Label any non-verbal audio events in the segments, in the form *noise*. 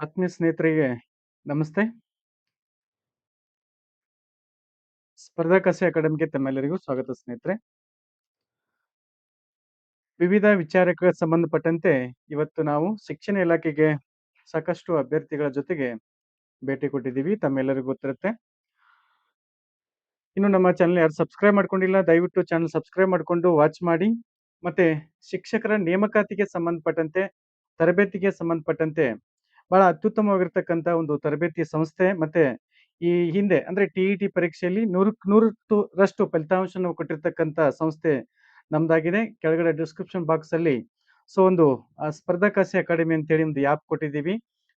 ಆತ್ಮೀಯ ಸ್ನೇಹಿತರಿಗೆ ನಮಸ್ತೆ. ಸ್ಪರ್ಧಾಕಾಸಿ ಅಕಾಡೆಮಿಗೆ ತಮ್ಮೆಲ್ಲರಿಗೂ ಸ್ವಾಗತ ಸ್ನೇಹಿತರೆ. ವಿವಿಧ ವಿಚಾರಕ್ಕೆ ಸಂಬಂಧಪಟ್ಟಂತೆ ಇವತ್ತು ನಾವು ಶಿಕ್ಷಣ ಇಲಾಖೆಗೆ ಸಾಕಷ್ಟು ಅಭ್ಯರ್ಥಿಗಳ ಜೊತೆಗೆ ಭೇಟಿ ಕೊಟ್ಟಿದ್ದೀವಿ. ತಮ್ಮೆಲ್ಲರಿಗೂ ಗೊತ್ತಿರುತ್ತೆ. ಇನ್ನು ನಮ್ಮ ಚಾನೆಲ್ ಯಾರು ಸಬ್ಸ್ಕ್ರೈಬ್ ಮಾಡ್ಕೊಂಡಿಲ್ಲ ದಯವಿಟ್ಟು ಚಾನೆಲ್ ಸಬ್ಸ್ಕ್ರೈಬ್ ಮಾಡ್ಕೊಂಡು ವಾಚ್ ಮಾಡಿ. ಮತ್ತೆ ಶಿಕ್ಷಕರ ನೇಮಕಾತಿಗೆ ಸಂಬಂಧಪಟ್ಟಂತೆ, ತರಬೇತಿಗೆ ಸಂಬಂಧಪಟ್ಟಂತೆ ಬಹಳ ಅತ್ಯುತ್ತಮವಾಗಿರ್ತಕ್ಕಂಥ ಒಂದು ತರಬೇತಿ ಸಂಸ್ಥೆ ಮತ್ತೆ ಈ ಹಿಂದೆ ಅಂದ್ರೆ ಟಿ.ಇ.ಟಿ. ಪರೀಕ್ಷೆಯಲ್ಲಿ ನೂರಕ್ಕೆ ನೂರಷ್ಟು ರಷ್ಟು ಫಲಿತಾಂಶವನ್ನು ಕೊಟ್ಟಿರ್ತಕ್ಕಂಥ ಸಂಸ್ಥೆ ನಮ್ದಾಗಿದೆ. ಕೆಳಗಡೆ ಡಿಸ್ಕ್ರಿಪ್ಷನ್ ಬಾಕ್ಸ್ ಅಲ್ಲಿ ಸೊ ಒಂದು ಆ, ಸ್ಪರ್ಧಾಕಾಸಿ ಅಕಾಡೆಮಿ ಅಂತೇಳಿ ಒಂದು ಆ್ಯಪ್ ಕೊಟ್ಟಿದ್ದೀವಿ.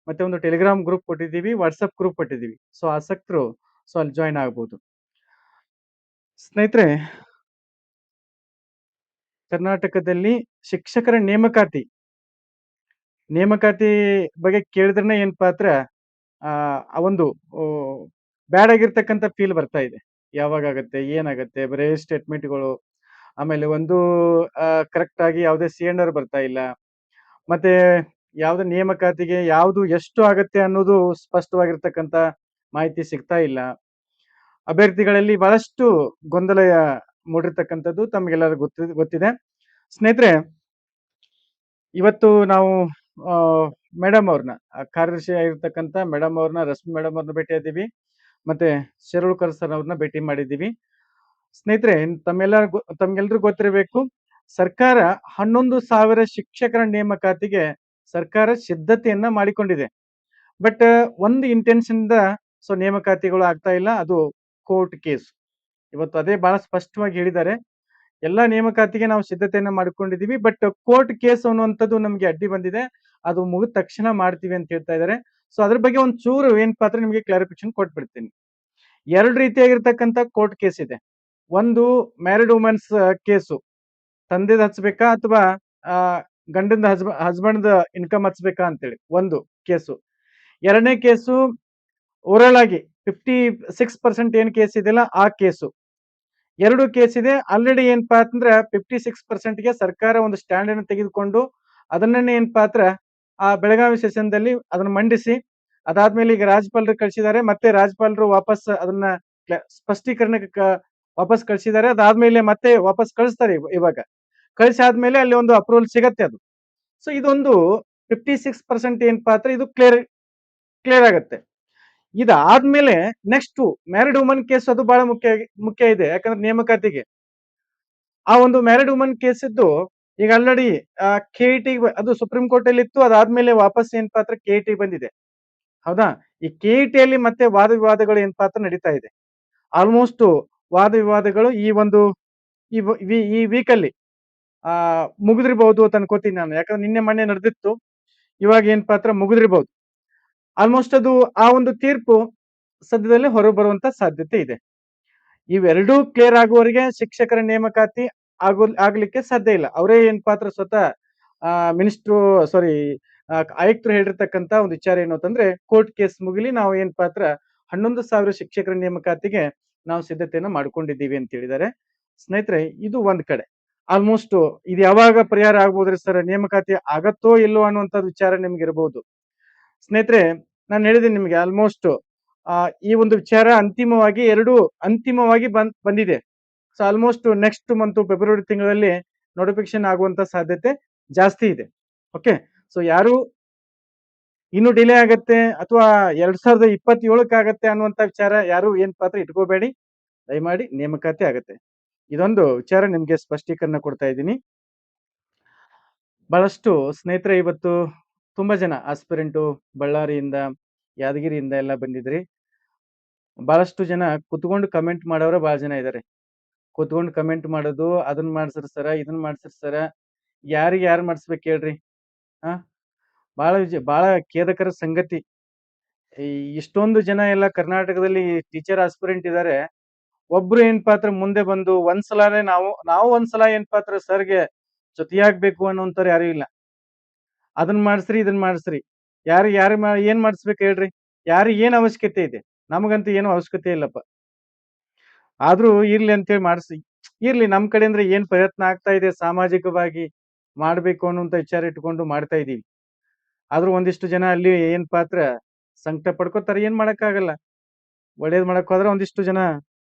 ಮತ್ತೆ ಒಂದು ಟೆಲಿಗ್ರಾಮ್ ಗ್ರೂಪ್ ಕೊಟ್ಟಿದ್ದೀವಿ, ವಾಟ್ಸಪ್ ಗ್ರೂಪ್ ಕೊಟ್ಟಿದ್ದೀವಿ. ಸೊ ಆಸಕ್ತರು ಸೊ ಅಲ್ಲಿ ಜಾಯಿನ್ ಆಗ್ಬೋದು. ಸ್ನೇಹಿತರೆ ಕರ್ನಾಟಕದಲ್ಲಿ ಶಿಕ್ಷಕರ ನೇಮಕಾತಿ ನೇಮಕಾತಿ ಬಗ್ಗೆ ಕೇಳಿದ್ರೇನೆ ಏನಪ್ಪಾ ಅಂದ್ರೆ ಆ ಒಂದು ಬ್ಯಾಡ್ ಆಗಿರ್ತಕ್ಕಂತ ಫೀಲ್ ಬರ್ತಾ ಇದೆ. ಯಾವಾಗ ಆಗತ್ತೆ? ಏನಾಗತ್ತೆ? ಬರೇ ಸ್ಟೇಟ್ಮೆಂಟ್‌ಗಳು. ಆಮೇಲೆ ಒಂದು ಕರೆಕ್ಟ್ ಆಗಿ ಯಾವುದೇ ಸಿ.ಎನ್.ಆರ್ ಬರ್ತಾ ಇಲ್ಲ. ಮತ್ತೆ ಯಾವುದೇ ನೇಮಕಾತಿಗೆ ಯಾವುದು ಎಷ್ಟು ಆಗತ್ತೆ ಅನ್ನೋದು ಸ್ಪಷ್ಟವಾಗಿರ್ತಕ್ಕಂಥ ಮಾಹಿತಿ ಸಿಗ್ತಾ ಇಲ್ಲ. ಅಭ್ಯರ್ಥಿಗಳಲ್ಲಿ ಬಹಳಷ್ಟು ಗೊಂದಲ ಮೂಡಿರ್ತಕ್ಕಂಥದ್ದು ತಮಗೆಲ್ಲರಿಗೂ ಗೊತ್ತಿ, ಗೊತ್ತಿದೆ. ಸ್ನೇಹಿತರೆ, ಇವತ್ತು ನಾವು ಮೇಡಮ್ ಅವ್ರನ್ನ ಕಾರ್ಯದರ್ಶಿ ಆಗಿರ್ತಕ್ಕಂಥ ಮೇಡಮ್ ಅವ್ರನ್ನ ರಶ್ಮಿ ಮೇಡಮ್ ಅವ್ರನ್ನ ಭೇಟಿಯಾದೀವಿ ಮತ್ತೆ ಶಿರೂಳ್ಕರ್ ಸರ್ ಅವ್ರನ್ನ ಭೇಟಿ ಮಾಡಿದ್ದೀವಿ. ಸ್ನೇಹಿತರೆ ತಮ್ಮೆಲ್ಲ ತಮ್ಗೆಲ್ರಿಗೂ ಗೊತ್ತಿರಬೇಕು, ಸರ್ಕಾರ ಹನ್ನೊಂದು ಸಾವಿರ ಶಿಕ್ಷಕರ ನೇಮಕಾತಿಗೆ ಸರ್ಕಾರ ಸಿದ್ಧತೆಯನ್ನ ಮಾಡಿಕೊಂಡಿದೆ. ಬಟ್ ಒಂದು ಇಂಟೆನ್ಷನ್ ಇಂದ ಸೊ ನೇಮಕಾತಿಗಳು ಆಗ್ತಾ ಇಲ್ಲ, ಅದು ಕೋರ್ಟ್ ಕೇಸ್. ಇವತ್ತು ಅದೇ ಬಹಳ ಸ್ಪಷ್ಟವಾಗಿ ಹೇಳಿದ್ದಾರೆ. ಎಲ್ಲಾ ನೇಮಕಾತಿಗೆ ನಾವು ಸಿದ್ಧತೆಯನ್ನ ಮಾಡ್ಕೊಂಡಿದೀವಿ. ಬಟ್ ಕೋರ್ಟ್ ಕೇಸ್ ಅನ್ನುವಂಥದ್ದು ನಮ್ಗೆ ಅಡ್ಡಿ ಬಂದಿದೆ. ಅದು ಮುಗಿದ ತಕ್ಷಣ ಮಾಡ್ತೀವಿ ಅಂತ ಹೇಳ್ತಾ ಇದ್ದಾರೆ. ಸೊ ಅದ್ರ ಬಗ್ಗೆ ಒಂದ್ ಚೂರು ಏನಪ್ಪಾ ಅಂದ್ರೆ ನಿಮಗೆ ಕ್ಲಾರಿಫಿಕೇಶನ್ ಕೊಟ್ಬಿಡ್ತೀನಿ. ಎರಡು ರೀತಿಯಾಗಿರ್ತಕ್ಕಂಥ ಕೋರ್ಟ್ ಕೇಸ್ ಇದೆ. ಒಂದು ಮ್ಯಾರಿಡ್ ವುಮೆನ್ಸ್ ಕೇಸು. ತಂದೆದ ಹಚ್ಬೇಕಾ ಅಥವಾ ಗಂಡನ ಗಂಡಂದ ಹಸ್ಬ ಹಸ್ಬೆಂಡ್ ಇನ್ಕಮ್ ಹಚ್ಬೇಕಾ ಅಂತೇಳಿ ಒಂದು ಕೇಸು. ಎರಡನೇ ಕೇಸು ಓರಲ್ ಆಗಿ 56% ಏನ್ ಕೇಸ್ ಇದೆಯಲ್ಲ, ಆ ಕೇಸು. ಎರಡು ಕೇಸ್ ಇದೆ. ಆಲ್ರೆಡಿ ಏನಪ್ಪಾ ಅಂತಂದ್ರೆ 56%ಗೆ ಸರ್ಕಾರ ಒಂದು ಸ್ಟ್ಯಾಂಡ್ ಅನ್ನು ತೆಗೆದುಕೊಂಡು ಅದನ್ನೇ ಏನಪ್ಪಾ ಅಂದ್ರೆ ಆ ಬೆಳಗಾವಿ ಸೆಷನ್‌ದಲ್ಲಿ ಅದನ್ನ ಮಂಡಿಸಿ, ಅದಾದ್ಮೇಲೆ ಈಗ ರಾಜ್ಯಪಾಲರು ಕಳಿಸಿದ್ದಾರೆ. ಮತ್ತೆ ರಾಜ್ಯಪಾಲರು ವಾಪಸ್ ಅದನ್ನ ಸ್ಪಷ್ಟೀಕರಣಕ್ಕೆ ವಾಪಸ್ ಕಳಿಸಿದ್ದಾರೆ. ಅದಾದ್ಮೇಲೆ ಮತ್ತೆ ವಾಪಸ್ ಕಳಿಸ್ತಾರೆ ಇವ, ಇವಾಗ. ಕಳಿಸಾದ್ಮೇಲೆ ಅಲ್ಲಿ ಒಂದು ಅಪ್ರೂವಲ್ ಸಿಗತ್ತೆ ಅದು. ಸೊ ಇದೊಂದು 56% ಏನಪ್ಪಾ ಅಂದ್ರೆ ಇದು ಕ್ಲಿಯರ್ ಕ್ಲಿಯರ್ ಆಗತ್ತೆ. ಇದಾದ್ಮೇಲೆ ನೆಕ್ಸ್ಟ್ ಮ್ಯಾರಿಡ್ ವುಮನ್ ಕೇಸ್ ಅದು ಬಹಳ ಮುಖ್ಯ ಮುಖ್ಯ ಇದೆ. ಯಾಕಂದ್ರೆ ನೇಮಕಾತಿಗೆ. ಆ ಒಂದು ಮ್ಯಾರಿಡ್ ವುಮನ್ ಕೇಸ್ ಇದ್ದು ಈಗ ಆಲ್ರೆಡಿ ಕೆ ಟಿ ಅದು ಸುಪ್ರೀಂ ಕೋರ್ಟ್ ಅಲ್ಲಿ ಇತ್ತು. ಅದಾದ್ಮೇಲೆ ವಾಪಸ್ ಏನ್ ಪಾತ್ರ ಕೆ ಕೆ.ಇ.ಟಿ. ಬಂದಿದೆ. ಹೌದಾ? ಈ ಕೆ.ಇ.ಟಿ.ಯಲ್ಲಿ ಮತ್ತೆ ವಾದ ವಿವಾದಗಳು ಏನ್ ಪಾತ್ರ ನಡೀತಾ ಇದೆ. ಆಲ್ಮೋಸ್ಟ್ ವಾದ ವಿವಾದಗಳು ಈ ಒಂದು, ಈ ವೀಕ್ ಅಲ್ಲಿ, ಆ, ಮುಗಿದಿರಬಹುದು ಅಂತ ಅನ್ಕೋತೀನಿ ನಾನು. ಯಾಕಂದ್ರೆ ನಿನ್ನೆ ಮೊನ್ನೆ ನಡೆದಿತ್ತು. ಇವಾಗ ಏನ್ ಪಾತ್ರ ಮುಗಿದಿರಬಹುದು. ಆಲ್ಮೋಸ್ಟ್ ಅದು ಆ ಒಂದು ತೀರ್ಪು ಸದ್ಯದಲ್ಲೇ ಹೊರಬರುವಂತ ಸಾಧ್ಯತೆ ಇದೆ. ಇವೆರಡೂ ಕ್ಲಿಯರ್ ಆಗುವವರೆಗೆ ಶಿಕ್ಷಕರ ನೇಮಕಾತಿ ಆಗೋ, ಆಗ್ಲಿಕ್ಕೆ ಸಾಧ್ಯ ಇಲ್ಲ. ಅವರೇ ಏನ್ ಪಾತ್ರ ಸ್ವತಃ ಮಿನಿಸ್ಟ್ರು ಸಾರಿ ಆಯುಕ್ತರು ಹೇಳಿರ್ತಕ್ಕಂತ ಒಂದು ವಿಚಾರ ಏನು ಅಂತಂದ್ರೆ ಕೋರ್ಟ್ ಕೇಸ್ ಮುಗಿಲಿ ನಾವು ಏನ್ ಪಾತ್ರ, ಹನ್ನೊಂದು ಸಾವಿರ ಶಿಕ್ಷಕರ ನೇಮಕಾತಿಗೆ ನಾವು ಸಿದ್ಧತೆಯನ್ನ ಮಾಡ್ಕೊಂಡಿದ್ದೀವಿ ಅಂತ ಹೇಳಿದ್ದಾರೆ. ಸ್ನೇಹಿತರೆ, ಇದು ಒಂದ್ ಕಡೆ. ಆಲ್ಮೋಸ್ಟ್ ಇದು ಯಾವಾಗ ಪರಿಹಾರ ಆಗ್ಬೋದ್ರಿ ಸರ್ ನೇಮಕಾತಿ ಆಗತ್ತೋ ಇಲ್ಲೋ ಅನ್ನುವಂತ ವಿಚಾರ ನಿಮ್ಗೆ ಇರಬಹುದು. ಸ್ನೇಹಿತರೆ, ನಾನು ಹೇಳಿದ್ದೀನಿ ನಿಮಗೆ ಆಲ್ಮೋಸ್ಟ್ ಈ ಒಂದು ವಿಚಾರ ಅಂತಿಮವಾಗಿ ಎರಡು ಅಂತಿಮವಾಗಿ ಬಂದ್, ಬಂದಿದೆ. So almost next month February ತಿಂಗಳಲ್ಲಿ ನೋಟಿಫಿಕೇಶನ್ ಆಗುವಂತ ಸಾಧ್ಯತೆ ಜಾಸ್ತಿ ಇದೆ. ಓಕೆ. ಸೊ ಯಾರು ಇನ್ನು ಡಿಲೇ ಆಗತ್ತೆ ಅಥವಾ 2027ಕ್ಕೆ ಇಪ್ಪತ್ತೇಳಕ್ಕಾಗತ್ತೆ ಅನ್ನುವಂಥ ವಿಚಾರ ಯಾರು ಏನ್ ಪಾತ್ರ ಇಟ್ಕೋಬೇಡಿ. ದಯಮಾಡಿ ನೇಮಕಾತಿ ಆಗತ್ತೆ. ಇದೊಂದು ವಿಚಾರ ನಿಮ್ಗೆ ಸ್ಪಷ್ಟೀಕರಣ ಕೊಡ್ತಾ ಇದ್ದೀನಿ. ಬಹಳಷ್ಟು ಸ್ನೇಹಿತರೆ, ಇವತ್ತು ತುಂಬಾ ಜನ ಆಸ್ಪಿರೆಂಟು ಬಳ್ಳಾರಿಯಿಂದ, ಯಾದಗಿರಿಯಿಂದ ಎಲ್ಲ ಬಂದಿದ್ರಿ. ಬಹಳಷ್ಟು ಜನ ಕುತ್ಕೊಂಡು ಕಮೆಂಟ್ ಮಾಡೋರು ಬಹಳ ಜನ ಇದ್ದಾರೆ. ಕುತ್ಕೊಂಡು ಕಮೆಂಟ್ ಮಾಡೋದು ಅದನ್ನ ಮಾಡ್ಸಿರ್ ಸರ, ಇದನ್ನ ಮಾಡ್ಸ್ರಿ ಸರ. ಯಾರಿಗೆ ಯಾರು ಮಾಡಿಸ್ಬೇಕು ಹೇಳ್ರಿ? ಆ? ಬಹಳ ವಿಜಯ ಬಹಳ ಖೇದಕರ ಸಂಗತಿ. ಇಷ್ಟೊಂದು ಜನ ಎಲ್ಲ ಕರ್ನಾಟಕದಲ್ಲಿ ಟೀಚರ್ ಆಸ್ಪಿರೆಂಟ್ ಇದ್ದಾರೆ. ಒಬ್ರು ಏನ್ ಪಾತ್ರ ಮುಂದೆ ಬಂದು ಒಂದ್ಸಲಾನೇ ನಾವು ನಾವು ಒಂದ್ಸಲ ಏನ್ ಪಾತ್ರ ಸರ್‌ಗೆ ಜೊತೆಯಾಗ್ಬೇಕು ಅನ್ನುವಂಥವ್ರು ಯಾರು ಇಲ್ಲ. ಅದನ್ನ ಮಾಡ್ಸ್ರಿ, ಇದನ್ನ ಮಾಡ್ಸ್ರಿ. ಯಾರು ಯಾರು ಏನ್ ಮಾಡಿಸ್ಬೇಕು ಹೇಳ್ರಿ? ಯಾರಿಗೆ ಏನ್ ಅವಶ್ಯಕತೆ ಇದೆ? ನಮಗಂತೂ ಏನು ಅವಶ್ಯಕತೆ ಇಲ್ಲಪ್ಪ. ಆದ್ರೂ ಇರ್ಲಿ ಅಂತೇಳಿ ಮಾಡಿಸಿ ಇರ್ಲಿ ನಮ್ ಅಂದ್ರೆ ಏನ್ ಪ್ರಯತ್ನ ಆಗ್ತಾ ಇದೆ ಸಾಮಾಜಿಕವಾಗಿ ಮಾಡ್ಬೇಕು ಅನ್ನುವಂತ ವಿಚಾರ ಇಟ್ಕೊಂಡು ಮಾಡ್ತಾ ಇದೀವಿ. ಆದ್ರೂ ಒಂದಿಷ್ಟು ಜನ ಅಲ್ಲಿ ಏನ್ ಪಾತ್ರ ಸಂಕಟ ಪಡ್ಕೋತಾರ ಏನ್ ಮಾಡಕ್ಕಾಗಲ್ಲ ಒಳ್ಳೇದ್ ಮಾಡಕ್ ಹೋದ್ರೆ ಒಂದಿಷ್ಟು ಜನ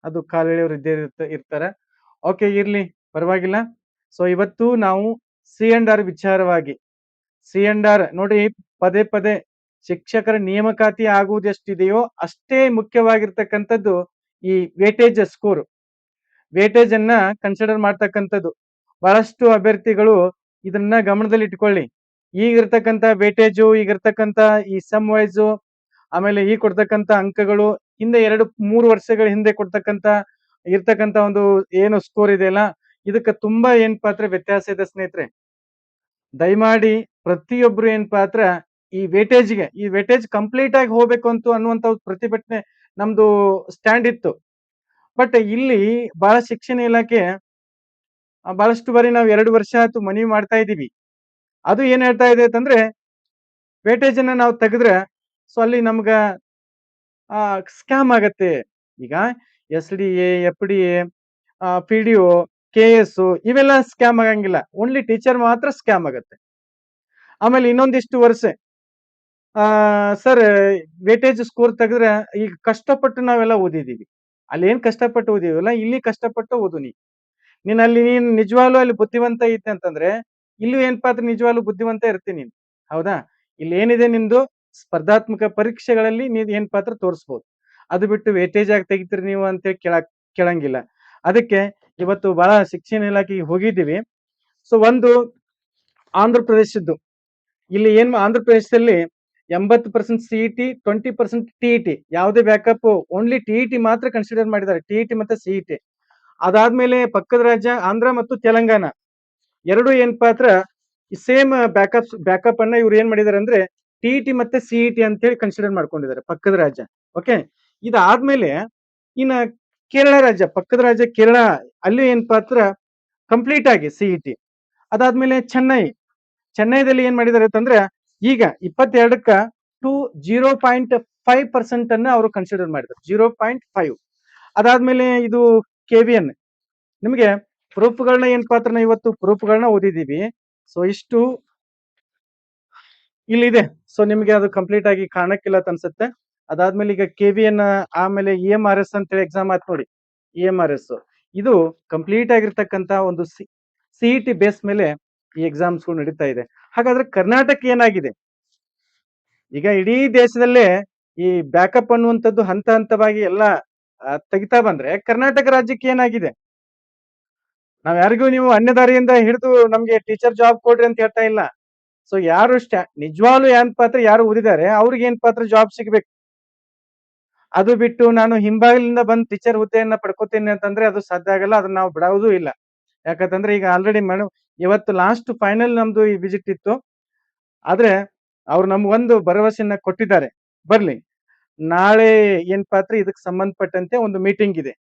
ಅದು ಕಾಲೆಳೆಯೋರು ಇದ್ದೇ ಇರ್ತಾರ ಓಕೆ ಇರ್ಲಿ ಪರವಾಗಿಲ್ಲ ಸೊ ಇವತ್ತು ನಾವು ಸಿ ಅಂಡ್ ಆರ್ ವಿಚಾರವಾಗಿ ಸಿ ಆರ್ ನೋಡಿ ಪದೇ ಪದೇ ಶಿಕ್ಷಕರ ನೇಮಕಾತಿ ಆಗುವುದು ಎಷ್ಟಿದೆಯೋ ಅಷ್ಟೇ ಮುಖ್ಯವಾಗಿರ್ತಕ್ಕಂಥದ್ದು ಈ ವೇಟೇಜ್ ಸ್ಕೋರ್. ವೇಟೇಜ್ ಅನ್ನ ಕನ್ಸಿಡರ್ ಮಾಡ್ತಕ್ಕಂಥದ್ದು. ಬಹಳಷ್ಟು ಅಭ್ಯರ್ಥಿಗಳು ಇದನ್ನ ಗಮನದಲ್ಲಿ ಇಟ್ಕೊಳ್ಳಿ ಈಗಿರ್ತಕ್ಕಂಥ ವೇಟೇಜು, ಈಗಿರ್ತಕ್ಕಂಥ ಈ ಸಮ್ ವೈಸ್, ಆಮೇಲೆ ಈ ಕೊಡ್ತಕ್ಕಂಥ ಅಂಕಗಳು, ಹಿಂದೆ ಎರಡು, ಮೂರು ವರ್ಷಗಳ ಹಿಂದೆ ಕೊಡ್ತಕ್ಕಂಥ, ಇರ್ತಕ್ಕಂಥ ಒಂದು ಏನು ಸ್ಕೋರ್ ಇದೆಯಲ್ಲ, ಇದಕ್ಕೆ ತುಂಬಾ ಏನ್ ಪಾತ್ರ ವ್ಯತ್ಯಾಸ ಇದೆ ಸ್ನೇಹಿತರೆ. ದಯಮಾಡಿ ಪ್ರತಿಯೊಬ್ರು ಏನಪ್ಪಾ ಪಾತ್ರ ಈ ವೇಟೇಜ್ಗೆ ಈ ವೇಟೇಜ್ ಕಂಪ್ಲೀಟ್ ಆಗಿ ಹೋಗ್ಬೇಕು ಅಂತ ಅನ್ನುವಂತ ಪ್ರತಿಭಟನೆ ನಮ್ದು ಸ್ಟ್ಯಾಂಡ್ ಇತ್ತು. ಬಟ್ ಇಲ್ಲಿ ಬಹಳ ಶಿಕ್ಷಣ ಇಲಾಖೆ ಬಹಳಷ್ಟು ಬಾರಿ ನಾವು ಎರಡು ವರ್ಷ ಆಯ್ತು ಮನವಿ ಮಾಡ್ತಾ ಇದೀವಿ ಅದು ಏನ್ ಹೇಳ್ತಾ ಇದೆ ಅಂತಂದ್ರೆ ವೇಟೇಜ್ ಅನ್ನ ನಾವು ತೆಗೆದ್ರೆ ಸೊ ಅಲ್ಲಿ ನಮ್ಗ ಸ್ಕ್ಯಾಮ್ ಆಗತ್ತೆ. ಈಗ S D A, F D A P D K S ಇವೆಲ್ಲ ಸ್ಕ್ಯಾಮ್ ಆಗಂಗಿಲ್ಲ. ಓನ್ಲಿ ಟೀಚರ್ ಮಾತ್ರ ಸ್ಕ್ಯಾಮ್ ಆಗತ್ತೆ. ಆಮೇಲೆ ಇನ್ನೊಂದಿಷ್ಟು ವರ್ಷ ಸರ್ ವೇಟೇಜ್ ಸ್ಕೋರ್ ತೆಗೆದ್ರೆ ಈಗ ಕಷ್ಟಪಟ್ಟು ನಾವೆಲ್ಲ ಓದಿದೀವಿ ಅಲ್ಲಿ ಏನ್ ಕಷ್ಟಪಟ್ಟು ಓದಿದೀವಲ್ಲ ಇಲ್ಲಿ ಕಷ್ಟಪಟ್ಟು ಓದು ನೀ ನೀನ್ ಅಲ್ಲಿ ನೀನ್ ನಿಜವಾಗ್ಲೂ ಅಲ್ಲಿ ಬುದ್ಧಿವಂತ ಐತೆ ಅಂತಂದ್ರೆ, ಇಲ್ಲೂ ಏನ್ ಪಾತ್ರ ನಿಜವಾಗ್ಲೂ ಬುದ್ಧಿವಂತ ಇರ್ತೀನಿ ಹೌದಾ? ಇಲ್ಲಿ ಏನಿದೆ ನಿಂದು? ಸ್ಪರ್ಧಾತ್ಮಕ ಪರೀಕ್ಷೆಗಳಲ್ಲಿ ನೀನು ಏನ್ ಪಾತ್ರ ತೋರಿಸ್ಬೋದು. ಅದು ಬಿಟ್ಟು ವೇಟೇಜ್ ಆಗಿ ತೆಗಿತೀರಿ ನೀವು ಅಂತ ಕೇಳಕ್ ಕೇಳಂಗಿಲ್ಲ. ಅದಕ್ಕೆ ಇವತ್ತು ಬಹಳ ಶಿಕ್ಷಣ ಇಲಾಖೆಗೆ ಹೋಗಿದ್ದೀವಿ. ಸೊ ಒಂದು ಆಂಧ್ರ ಪ್ರದೇಶದ್ದು ಇಲ್ಲಿ ಏನ್ ಆಂಧ್ರ ಪ್ರದೇಶದಲ್ಲಿ ಎಂಬತ್ತು percent C T twenty percent T T ಯಾವುದೇ ಬ್ಯಾಕಪ್ ಓನ್ಲಿ ಟಿ ಟಿ ಮಾತ್ರ ಕನ್ಸಿಡರ್ ಮಾಡಿದ್ದಾರೆ. ಟಿ ಟಿ ಮತ್ತೆ ಸಿ ಟಿ ಅದಾದ್ಮೇಲೆ ಪಕ್ಕದ ರಾಜ್ಯ ಆಂಧ್ರ ಮತ್ತು ತೆಲಂಗಾಣ. ಎರಡು ಏನಪ್ಪಾ ಹತ್ರ ಸೇಮ್ ಬ್ಯಾಕಪ್ ಬ್ಯಾಕಪ್ ಅನ್ನ ಇವ್ರು ಏನ್ ಮಾಡಿದ್ದಾರೆ ಅಂದ್ರೆ ಟಿ ಟಿ ಮತ್ತೆ ಸಿ ಟಿ ಅಂತ ಹೇಳಿ ಕನ್ಸಿಡರ್ ಮಾಡ್ಕೊಂಡಿದ್ದಾರೆ ಪಕ್ಕದ ರಾಜ್ಯ. ಓಕೆ ಇದಾದ್ಮೇಲೆ ಇನ್ನ ಕೇರಳ ರಾಜ್ಯ, ಪಕ್ಕದ ರಾಜ್ಯ ಕೇರಳ, ಅಲ್ಲಿ ಏನಪ್ಪಾ ಪಾತ್ರ ಕಂಪ್ಲೀಟ್ ಆಗಿ ಸಿ ಟಿ ಅದಾದ್ಮೇಲೆ ಚೆನ್ನೈ. ಚೆನ್ನೈದಲ್ಲಿ ಏನ್ ಮಾಡಿದ್ದಾರೆ ಅಂತಂದ್ರೆ ಈಗ ಇಪ್ಪತ್ತೆರಡಕ್ಕ two zero point five percent ಅನ್ನ ಅವರು ಕನ್ಸಿಡರ್ ಮಾಡಿದ್ದಾರೆ. ಜೀರೋ ಪಾಯಿಂಟ್ ಫೈವ್ ಅದಾದ್ಮೇಲೆ ಇದು ಕೆ ವಿ ಎನ್ ನಿಮಗೆ ಪ್ರೂಫ್ಗಳನ್ನ ಏನ್ ಪಾತ್ರನ ಇವತ್ತು? ಪ್ರೂಫ್ಗಳನ್ನ ಓದಿದೀವಿ ಸೊ ಇಷ್ಟು ಇಲ್ಲಿದೆ. ಸೊ ನಿಮಗೆ ಅದು ಕಂಪ್ಲೀಟ್ ಆಗಿ ಕಾಣಕ್ಕಿಲ್ಲ ಅಂತ ಅನ್ಸುತ್ತೆ. ಅದಾದ್ಮೇಲೆ ಈಗ ಕೆ ವಿ ಎನ್ ಆಮೇಲೆ ಇ ಎಂ ಆರ್ ಎಸ್ ಅಂತ ಹೇಳಿ ಎಕ್ಸಾಮ್ ಆಯ್ತು ನೋಡಿ. ಇ ಎಂ ಆರ್ ಎಸ್ ಇದು ಕಂಪ್ಲೀಟ್ ಆಗಿರ್ತಕ್ಕಂತ ಒಂದು ಸಿ ಸಿಇಟಿ ಬೇಸ್ ಮೇಲೆ ಈ ಎಕ್ಸಾಮ್ಸ್ ನಡೀತಾ ಇದೆ. ಹಾಗಾದ್ರೆ ಕರ್ನಾಟಕ ಏನಾಗಿದೆ? ಈಗ ಇಡೀ ದೇಶದಲ್ಲೇ ಈ ಬ್ಯಾಕಪ್ ಅನ್ನುವಂಥದ್ದು ಹಂತ ಹಂತವಾಗಿ ಎಲ್ಲ ತೆಗಿತಾ ಬಂದ್ರೆ ಕರ್ನಾಟಕ ರಾಜ್ಯಕ್ಕೆ ಏನಾಗಿದೆ? ನಾವ್ ಯಾರಿಗೂ ನೀವು ಅನ್ಯದಾರಿಯಿಂದ ಹಿಡಿದು ನಮ್ಗೆ ಟೀಚರ್ ಜಾಬ್ ಕೊಡ್ರಿ ಅಂತ ಹೇಳ್ತಾ ಇಲ್ಲ. ಸೊ ಯಾರು ನಿಜವಾಗ್ಲೂ ಏನ್ ಪಾತ್ರ ಯಾರು ಓದಿದ್ದಾರೆ, ಅವ್ರಿಗೆ ಏನ್ ಪಾತ್ರ ಜಾಬ್ ಸಿಗ್ಬೇಕು? ಅದು ಬಿಟ್ಟು ನಾನು ಹಿಂಬಾಗಿಲಿಂದ ಬಂದ್ ಟೀಚರ್ ಹುದ್ದೆಯನ್ನ ಪಡ್ಕೋತೀನಿ ಅಂತಂದ್ರೆ ಅದು ಸಾಧ್ಯ ಆಗಲ್ಲ, ಅದನ್ನ ನಾವು ಬಿಡೋದು ಇಲ್ಲ. ಯಾಕಂತಂದ್ರೆ ಈಗ ಆಲ್ರೆಡಿ ಮೇಡಮ್ ಇವತ್ತು ಲಾಸ್ಟ್ ಫೈನಲ್ ನಮ್ದು ಈ ವಿಸಿಟ್ ಇತ್ತು. ಆದ್ರೆ ಅವ್ರು ನಮ್ಗೊಂದು ಭರವಸೆಯನ್ನ ಕೊಟ್ಟಿದ್ದಾರೆ. ಬರ್ಲಿ, ನಾಳೆ ಏನ್ ಪಾತ್ರ ಇದಕ್ಕೆ ಸಂಬಂಧಪಟ್ಟಂತೆ ಒಂದು ಮೀಟಿಂಗ್ ಇದೆ.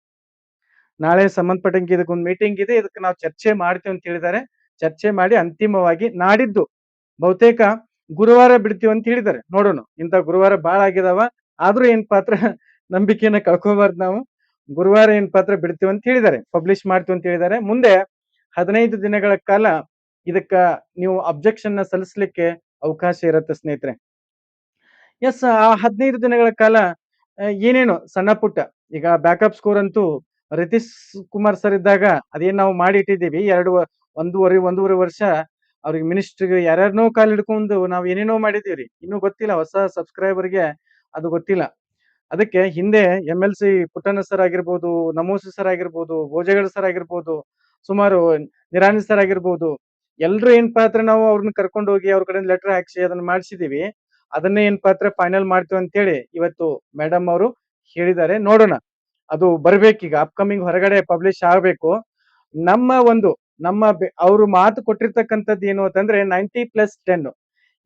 ನಾಳೆ ಸಂಬಂಧಪಟ್ಟಂಗೆ ಇದಕ್ಕೆ ಒಂದು ಮೀಟಿಂಗ್ ಇದೆ. ಇದಕ್ಕೆ ನಾವು ಚರ್ಚೆ ಮಾಡ್ತೀವಿ ಅಂತ ಹೇಳಿದ್ದಾರೆ. ಚರ್ಚೆ ಮಾಡಿ ಅಂತಿಮವಾಗಿ ನಾಡಿದ್ದು. ಬಹುತೇಕ ಗುರುವಾರ ಬಿಡ್ತೀವಿ ಅಂತ ಹೇಳಿದ್ದಾರೆ. ನೋಡೋಣ, ಇಂಥ ಗುರುವಾರ ಬಾಳ ಆಗಿದಾವ. ಆದ್ರೂ ಏನ್ ಪಾತ್ರ *laughs* ನಂಬಿಕೆಯನ್ನ ಕಳ್ಕೋಬಾರ್ದು ನಾವು. ಗುರುವಾರ ಏನ್ ಪಾತ್ರ ಬಿಡ್ತೀವಿ ಅಂತ ಹೇಳಿದ್ದಾರೆ. ಪಬ್ಲಿಷ್ ಮಾಡ್ತೀವಿ ಅಂತ ಹೇಳಿದ್ದಾರೆ. ಮುಂದೆ ಹದಿನೈದು ದಿನಗಳ ಕಾಲ ಇದಕ್ಕ ನೀವು ಅಬ್ಜೆಕ್ಷನ್ನ ಸಲ್ಲಿಸಲಿಕ್ಕೆ ಅವಕಾಶ ಇರುತ್ತೆ ಸ್ನೇಹಿತರೆ. ಎಸ್ ಆ ಹದಿನೈದು ದಿನಗಳ ಕಾಲ ಏನೇನು ಸಣ್ಣ ಪುಟ್ಟ, ಈಗ ಬ್ಯಾಕಪ್ ಸ್ಕೋರ್ ಅಂತೂ ರಿತೀಶ್ ಕುಮಾರ್ ಸರ್ ಇದ್ದಾಗ ಅದೇನ್ ನಾವು ಮಾಡಿ ಇಟ್ಟಿದ್ದೀವಿ, ಎರಡು, ಒಂದೂವರೆ ಒಂದೂವರೆ ವರ್ಷ ಅವ್ರಿಗೆ ಮಿನಿಸ್ಟ್ರಿಗೆ ಯಾರ್ಯಾರನೋ ಕಾಲ್ ಹಿಡ್ಕೊಂಡು ನಾವು ಏನೇನೋ ಮಾಡಿದೀವ್ರಿ ಇನ್ನೂ ಗೊತ್ತಿಲ್ಲ, ಹೊಸ ಸಬ್ಸ್ಕ್ರೈಬರ್ಗೆ ಅದು ಗೊತ್ತಿಲ್ಲ. ಅದಕ್ಕೆ ಹಿಂದೆ M L C Puttanna sir ಆಗಿರ್ಬೋದು, ನಮೋಸಿ ಸರ್ ಆಗಿರ್ಬೋದು, ಭೋಜಗಡ ಸರ್ ಆಗಿರ್ಬೋದು ಸುಮಾರು ಆಗಿರ್ಬೋದು ಎಲ್ರು ಏನ್ ಪಾತ್ರ ನಾವು ಅವ್ರನ್ನ ಕರ್ಕೊಂಡು ಹೋಗಿ ಅವ್ರ ಕಡೆ ಲೆಟರ್ ಹಾಕ್ಸಿ ಅದನ್ನ ಮಾಡಿಸಿದೀವಿ. ಅದನ್ನೇ ಏನ್ ಪಾತ್ರ ಫೈನಲ್ ಮಾಡ್ತೀವಿ ಅಂತ ಹೇಳಿ ಇವತ್ತು ಮೇಡಮ್ ಅವರು ಹೇಳಿದ್ದಾರೆ. ನೋಡೋಣ. ಅದು ಬರ್ಬೇಕೀಗ. ಅಪ್ಕಮಿಂಗ್ ಹೊರಗಡೆ ಪಬ್ಲಿಷ್ ಆಗ್ಬೇಕು. ನಮ್ಮ ಒಂದು, ನಮ್ಮ ಅವರು ಮಾತು ಕೊಟ್ಟಿರ್ತಕ್ಕಂಥದ್ದು ಏನು ಅಂತಂದ್ರೆ ನೈಂಟಿ ಪ್ಲಸ್ ಟೆನ್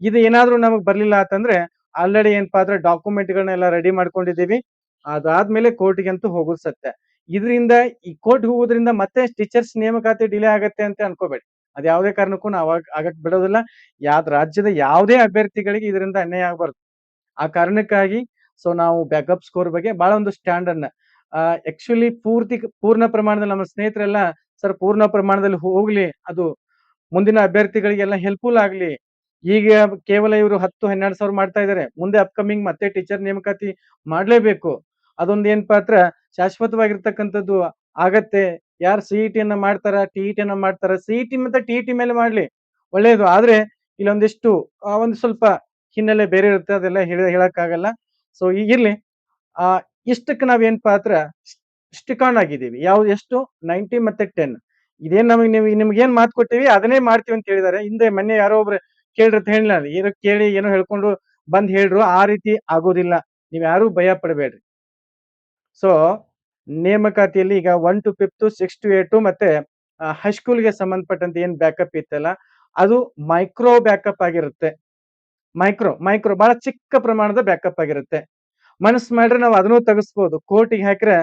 ಇದು ಏನಾದ್ರೂ ನಮಗ್ ಬರ್ಲಿಲ್ಲ ಅಂತಂದ್ರೆ ಆಲ್ರೆಡಿ ಏನ್ ಅಂದ್ರೆ ಡಾಕ್ಯುಮೆಂಟ್ ಗಳನ್ನೆಲ್ಲ ರೆಡಿ ಮಾಡ್ಕೊಂಡಿದೀವಿ ಅದಾದ್ಮೇಲೆ ಕೋರ್ಟ್ಗೆ ಅಂತೂ ಹೋಗೋದು ಸತ್ಯ. ಇದರಿಂದ ಈ ಕೋರ್ಟ್ ಹೋಗೋದ್ರಿಂದ ಮತ್ತೆ ಟೀಚರ್ಸ್ ನೇಮಕಾತಿ ಡಿಲೇ ಆಗತ್ತೆ ಅಂತ ಅನ್ಕೋಬೇಡಿ. ಅದ್ ಯಾವುದೇ ಕಾರಣಕ್ಕೂ ನಾವು ಆಗ- ಆಗಕ್ ಬಿಡೋದಿಲ್ಲ. ಯಾವ್ದ್ ರಾಜ್ಯದ ಯಾವುದೇ ಅಭ್ಯರ್ಥಿಗಳಿಗೆ ಇದರಿಂದ ಅನ್ಯಾಯ ಆಗಬಾರ್ದು. ಆ ಕಾರಣಕ್ಕಾಗಿ ಸೊ ನಾವು ಬ್ಯಾಕಪ್ ಸ್ಕೋರ್ ಬಗ್ಗೆ ಬಹಳ ಒಂದು ಸ್ಟ್ಯಾಂಡ್ ಅನ್ನ ಆಕ್ಚುಲಿ ಪೂರ್ತಿ ಪೂರ್ಣ ಪ್ರಮಾಣದಲ್ಲಿ ನಮ್ಮ ಸ್ನೇಹಿತರೆಲ್ಲ ಸರ್ ಪೂರ್ಣ ಪ್ರಮಾಣದಲ್ಲಿ ಹೋಗ್ಲಿ ಅದು ಮುಂದಿನ ಅಭ್ಯರ್ಥಿಗಳಿಗೆಲ್ಲ ಹೆಲ್ಪ್ಫುಲ್ ಆಗ್ಲಿ. ಈಗ ಕೇವಲ ಇವರು 10, 12,000 ಮಾಡ್ತಾ ಇದಾರೆ. ಮುಂದೆ ಅಪ್‌ಕಮಿಂಗ್ ಮತ್ತೆ ಟೀಚರ್ ನೇಮಕಾತಿ ಮಾಡ್ಲೇಬೇಕು. ಅದೊಂದು ಏನ್ ಅಂದ್ರ ಶಾಶ್ವತವಾಗಿರ್ತಕ್ಕಂಥದ್ದು ಆಗತ್ತೆ. ಯಾರು ಸಿಇಟಿಯನ್ನ ಮಾಡ್ತಾರ, ಟಿಇಟಿಯನ್ನ ಮಾಡ್ತಾರ. ಸಿಇಟಿ ಮತ್ತೆ ಟಿಇಟಿ ಮೇಲೆ ಮಾಡ್ಲಿ ಒಳ್ಳೇದು. ಆದ್ರೆ ಇಲ್ಲೊಂದಿಷ್ಟು ಒಂದು ಸ್ವಲ್ಪ ಹಿನ್ನೆಲೆ ಬೇರೆ ಇರುತ್ತೆ. ಅದೆಲ್ಲ ಹೇಳ ಹೇಳಕ್ಕಾಗಲ್ಲ. ಸೊ ಈಗಿರ್ಲಿ. ಆ ಇಷ್ಟಕ್ಕೆ ನಾವೇನಪ್ಪಾ ಪಾತ್ರ ಸ್ಟಿಕ್ ಆನ್ ಆಗಿದ್ದೀವಿ. ಯಾವ್ದು ಎಷ್ಟು 90 ಮತ್ತೆ 10 ಇದೇನ್ ನಮಗ್ ನೀವು ಏನ್ ಮಾತು ಕೊಟ್ಟಿವಿ ಅದನ್ನೇ ಮಾಡ್ತೀವಿ ಅಂತ ಹೇಳಿದಾರೆ ಹಿಂದೆ ಮೊನ್ನೆ ಯಾರೋ ಒಬ್ರು ಕೇಳ್ರಿ ಅಂತ ಹೇಳಿಲ್ಲ ಏನೋ ಕೇಳಿ ಏನೋ ಹೇಳ್ಕೊಂಡು ಬಂದ್ ಹೇಳ್ರು. ಆ ರೀತಿ ಆಗೋದಿಲ್ಲ. ನೀವ್ ಯಾರು ಭಯ ಪಡಬೇಡ್ರಿ. ಸೊ ನೇಮಕಾತಿಯಲ್ಲಿ ಈಗ ಒನ್ ಟು 5, 6 ಟು ಏಟು ಮತ್ತೆ ಹೈಸ್ಕೂಲ್‌ಗೆ ಸಂಬಂಧಪಟ್ಟಂತೆ ಏನ್ ಬ್ಯಾಕಪ್ ಇತ್ತಲ್ಲ, ಅದು ಮೈಕ್ರೋ ಬ್ಯಾಕಪ್ ಆಗಿರುತ್ತೆ. ಮೈಕ್ರೋ, ಮೈಕ್ರೋ ಬಹಳ ಚಿಕ್ಕ ಪ್ರಮಾಣದ ಬ್ಯಾಕಪ್ ಆಗಿರುತ್ತೆ. ಮನಸ್ಸು ಮಾಡ್ರೆ ನಾವು ಅದನ್ನು ತೆಗಿಸ್ಬೋದು. ಕೋರ್ಟಿಗೆ ಹಾಕ್ರೆ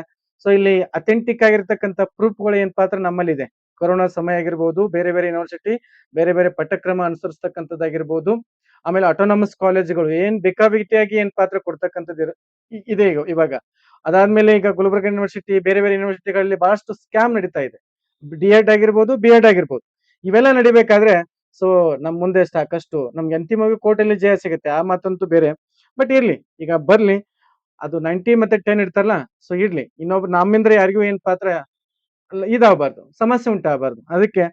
ಸೊ ಇಲ್ಲಿ ಅಥೆಂಟಿಕ್ ಆಗಿರ್ತಕ್ಕಂಥ ಪ್ರೂಫ್‌ಗಳು ಏನ್ ಪಾತ್ರ ನಮ್ಮಲ್ಲಿದೆ. ಕೊರೋನಾ ಸಮಯ ಆಗಿರ್ಬೋದು, ಬೇರೆ ಬೇರೆ ಯೂನಿವರ್ಸಿಟಿ, ಬೇರೆ ಬೇರೆ ಪಠ್ಯಕ್ರಮ ಅನುಸರಿಸ್ತಕ್ಕಂಥದ್ದಾಗಿರ್ಬೋದು. ಆಮೇಲೆ ಆಟೋನಮಸ್ ಕಾಲೇಜ್ಗಳು ಏನ್ ಬೇಕಾಬಿಟ್ಟಿಯಾಗಿ ಏನ್ ಪಾತ್ರ ಕೊಡ್ತಕ್ಕಂಥದ್ದು ಇದೆ ಇವಾಗ. ಅದಾದ್ಮೇಲೆ ಈಗ ಗುಲ್ಬರ್ಗ ಯೂನಿವರ್ಸಿಟಿ, ಬೇರೆ ಬೇರೆ ಯೂನಿವರ್ಸಿಟಿಗಳಲ್ಲಿ ಬಹಳಷ್ಟು ಸ್ಕ್ಯಾಮ್ ನಡೀತಾ ಇದೆ. ಡಿ-ಎಡ್ ಆಗಿರ್ಬೋದು, ಬಿ-ಎಡ್ ಆಗಿರ್ಬೋದು. ಇವೆಲ್ಲ ನಡಿಬೇಕಾದ್ರೆ ಸೊ ನಮ್ ಮುಂದೆ ಸಾಕಷ್ಟು ನಮ್ಗೆ ಅಂತಿಮವಾಗಿ ಕೋರ್ಟಲ್ಲಿ ಜಯ ಸಿಗುತ್ತೆ. ಆ ಮಾತಂತೂ ಬೇರೆ. ಬಟ್ ಇರ್ಲಿ ಈಗ ಬರ್ಲಿ. ಅದು 90 ಮತ್ತೆ 10 ಇಡ್ತಾರಲ್ಲ ಸೊ ಇರ್ಲಿ ಇನ್ನೊಬ್ರು ನಮ್ಮಿಂದ ಯಾರಿಗೂ ಏನ್ ಪಾತ್ರ ಇದಾಗಬಾರ್ದು. ಸಮಸ್ಯೆ ಉಂಟಾಗಬಾರ್ದು. ಅದಕ್ಕೆ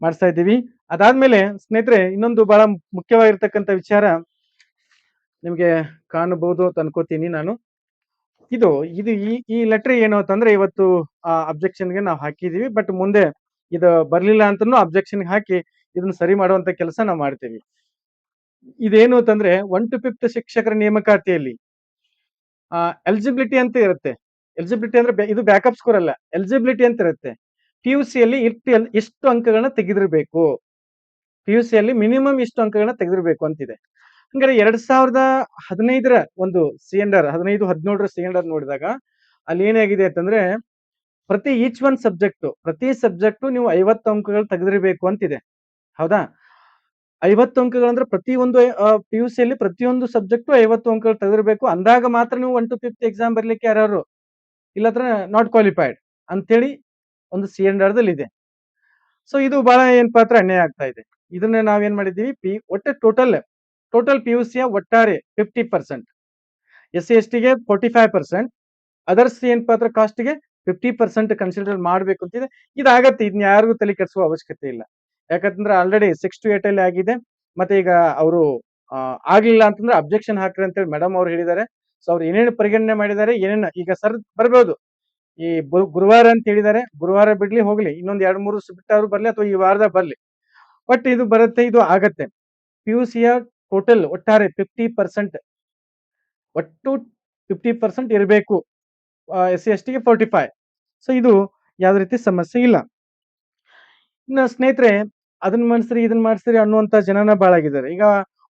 ಮಾಡಿಸ್ತಾ ಇದ್ದೀವಿ. ಅದಾದ್ಮೇಲೆ ಸ್ನೇಹಿತರೆ ಇನ್ನೊಂದು ಬಹಳ ಮುಖ್ಯವಾಗಿರ್ತಕ್ಕಂಥ ವಿಚಾರ ನಿಮ್ಗೆ ಕಾಣಬಹುದು ಅಂತ ಅನ್ಕೋತೀನಿ ನಾನು. ಇದು ಇದು ಈ ಈ ಲೆಟರ್ ಏನು ಅಂತಂದ್ರೆ ಇವತ್ತು, ಆ ಅಬ್ಜೆಕ್ಷನ್‌ಗೆ ನಾವು ಹಾಕಿದೀವಿ. ಬಟ್ ಮುಂದೆ ಇದು ಬರ್ಲಿಲ್ಲ ಅಂತನೂ ಅಬ್ಜೆಕ್ಷನ್ ಹಾಕಿ ಇದನ್ನ ಸರಿ ಮಾಡುವಂತ ಕೆಲಸ ನಾವು ಮಾಡ್ತೀವಿ. ಇದೇನು ಅಂತಂದ್ರೆ ಒನ್ ಟು ಫಿಫ್ತ್ ಶಿಕ್ಷಕರ ನೇಮಕಾತಿಯಲ್ಲಿ, ಆ ಎಲಿಜಿಬಿಲಿಟಿ ಅಂತ ಇರುತ್ತೆ. ಎಲಿಜಿಬಿಲಿಟಿ ಅಂದ್ರೆ ಇದು ಬ್ಯಾಕಪ್ ಸ್ಕೋರ್ ಅಲ್ಲ. ಎಲಿಜಿಬಿಲಿಟಿ ಅಂತ ಇರುತ್ತೆ. ಪಿಯುಸಿಯಲ್ಲಿ ಇಷ್ಟು ಇಟ್ಟು ಇಷ್ಟು ಅಂಕಗಳನ್ನ ತೆಗೆದಿರಬೇಕು. ಸಿಯಲ್ಲಿ ಮಿನಿಮಮ್ ಇಷ್ಟು ಅಂಕಗಳನ್ನ ತೆಗೆದಿರಬೇಕು ಅಂತಿದೆ. ಹಂಗಾರೆ 2015ರ ಒಂದು ಸಿಲಿಂಡರ್, ಹದಿನೈದು ಹದಿನೇಳರ ಸಿಲಿಂಡರ್ ನೋಡಿದಾಗ ಅಲ್ಲಿ ಏನಾಗಿದೆ ಅಂತಂದ್ರೆ ಪ್ರತಿ ಈಚ್ ಒನ್ ಸಬ್ಜೆಕ್ಟ್ ಪ್ರತಿ ಸಬ್ಜೆಕ್ಟ್ ನೀವು 50 ಅಂಕಗಳು ತೆಗೆದಿರಬೇಕು ಅಂತಿದೆ. ಹೌದಾ? 50 ಅಂಕಗಳಂದ್ರೆ ಪ್ರತಿ ಒಂದು ಪಿ ಯು ಸಿಯಲ್ಲಿ ಪ್ರತಿಯೊಂದು ಸಬ್ಜೆಕ್ಟು 50 ಅಂಕಗಳು ತೆಗೆದಿರಬೇಕು. ಅಂದಾಗ ಮಾತ್ರ ನೀವು ಒನ್ ಟು ಫಿಫ್ತ್ ಎಕ್ಸಾಮ್ ಬರಲಿಕ್ಕೆ ಯಾರು ಇಲ್ಲತ್ರ ನಾಟ್ ಕ್ವಾಲಿಫೈಡ್ ಅಂತೇಳಿ ಒಂದು ಸಿ.ಎನ್.ಆರ್‌ದಲ್ಲಿ ಇದೆ. ಸೊ ಇದು ಬಹಳ ಏನ್ ಪಾತ್ರ ಅನ್ಯಾಯ ಆಗ್ತಾ ಇದೆ. ಇದನ್ನ ನಾವೇನ್ ಮಾಡಿದ್ದೀವಿ ಪಿ ಒಟ್ಟೆ ಟೋಟಲ್ ಟೋಟಲ್ ಪಿ ಯು ಸಿಯ ಒಟ್ಟಾರೆ 50% ಎಸ್ಸಿ, ಎಸ್ಟಿಗೆ 45% ಅದರ್ಸ್ ಏನ್ ಪಾತ್ರ ಕಾಸ್ಟ್ ಕಾಸ್ಟ್‌ಗೆ 50% ಕನ್ಸಿಡರ್ ಮಾಡ್ಬೇಕು ಅಂತಿದೆ. ಇದಾಗತ್ತೆ. ಇದನ್ನ ಯಾರಿಗೂ ತಲೆ ಕೆಡಿಸುವ ಅವಶ್ಯಕತೆ ಇಲ್ಲ. ಯಾಕಂತಂದ್ರೆ ಆಲ್ರೆಡಿ ಸಿಕ್ಸ್ ಟು ಏಟ್ ಅಲ್ಲಿ ಆಗಿದೆ. ಮತ್ತೆ ಈಗ ಅವರು ಆಗ್ಲಿಲ್ಲ ಅಂತಂದ್ರೆ ಅಬ್ಜೆಕ್ಷನ್ ಹಾಕ್ರಿ ಅಂತೇಳಿ ಮೇಡಮ್ ಅವ್ರು ಹೇಳಿದ್ದಾರೆ. ಸೊ ಅವ್ರು ಏನೇನು ಪರಿಗಣನೆ ಮಾಡಿದ್ದಾರೆ, ಏನೇನು ಈಗ ಸರ್ ಬರ್ಬೋದು. ಈ ಗುರುವಾರ ಅಂತ ಹೇಳಿದ್ದಾರೆ. ಗುರುವಾರ ಬಿಡ್ಲಿ ಹೋಗ್ಲಿ. ಇನ್ನೊಂದ್ 2, 3 ದಿವಸ ಬಿಟ್ಟಾದ್ರೂ ಬರ್ಲಿ ಅಥವಾ ಈ ವಾರದ ಬರ್ಲಿ. ಬಟ್ ಇದು ಬರುತ್ತೆ, ಇದು ಆಗತ್ತೆ. ಪಿಯುಸಿಯ ಟೋಟಲ್ ಒಟ್ಟಾರೆ 50% ಒಟ್ಟು 50% ಇರಬೇಕು. ಎಸ್ ಎಸ್ ಟಿಗೆ ಫೋರ್ಟಿ ಫೈವ್ ಸೊ ಇದು ಯಾವುದೇ ರೀತಿ ಸಮಸ್ಯೆ ಇಲ್ಲ. ಇನ್ನ ಸ್ನೇಹಿತರೆ ಅದನ್ನ ಮಾಡಿಸ್ರಿ, ಇದನ್ನ ಮಾಡಿಸ್ರಿ ಅನ್ನುವಂತ ಜನನ ಬಾಳಾಗಿದ್ದಾರೆ. ಈಗ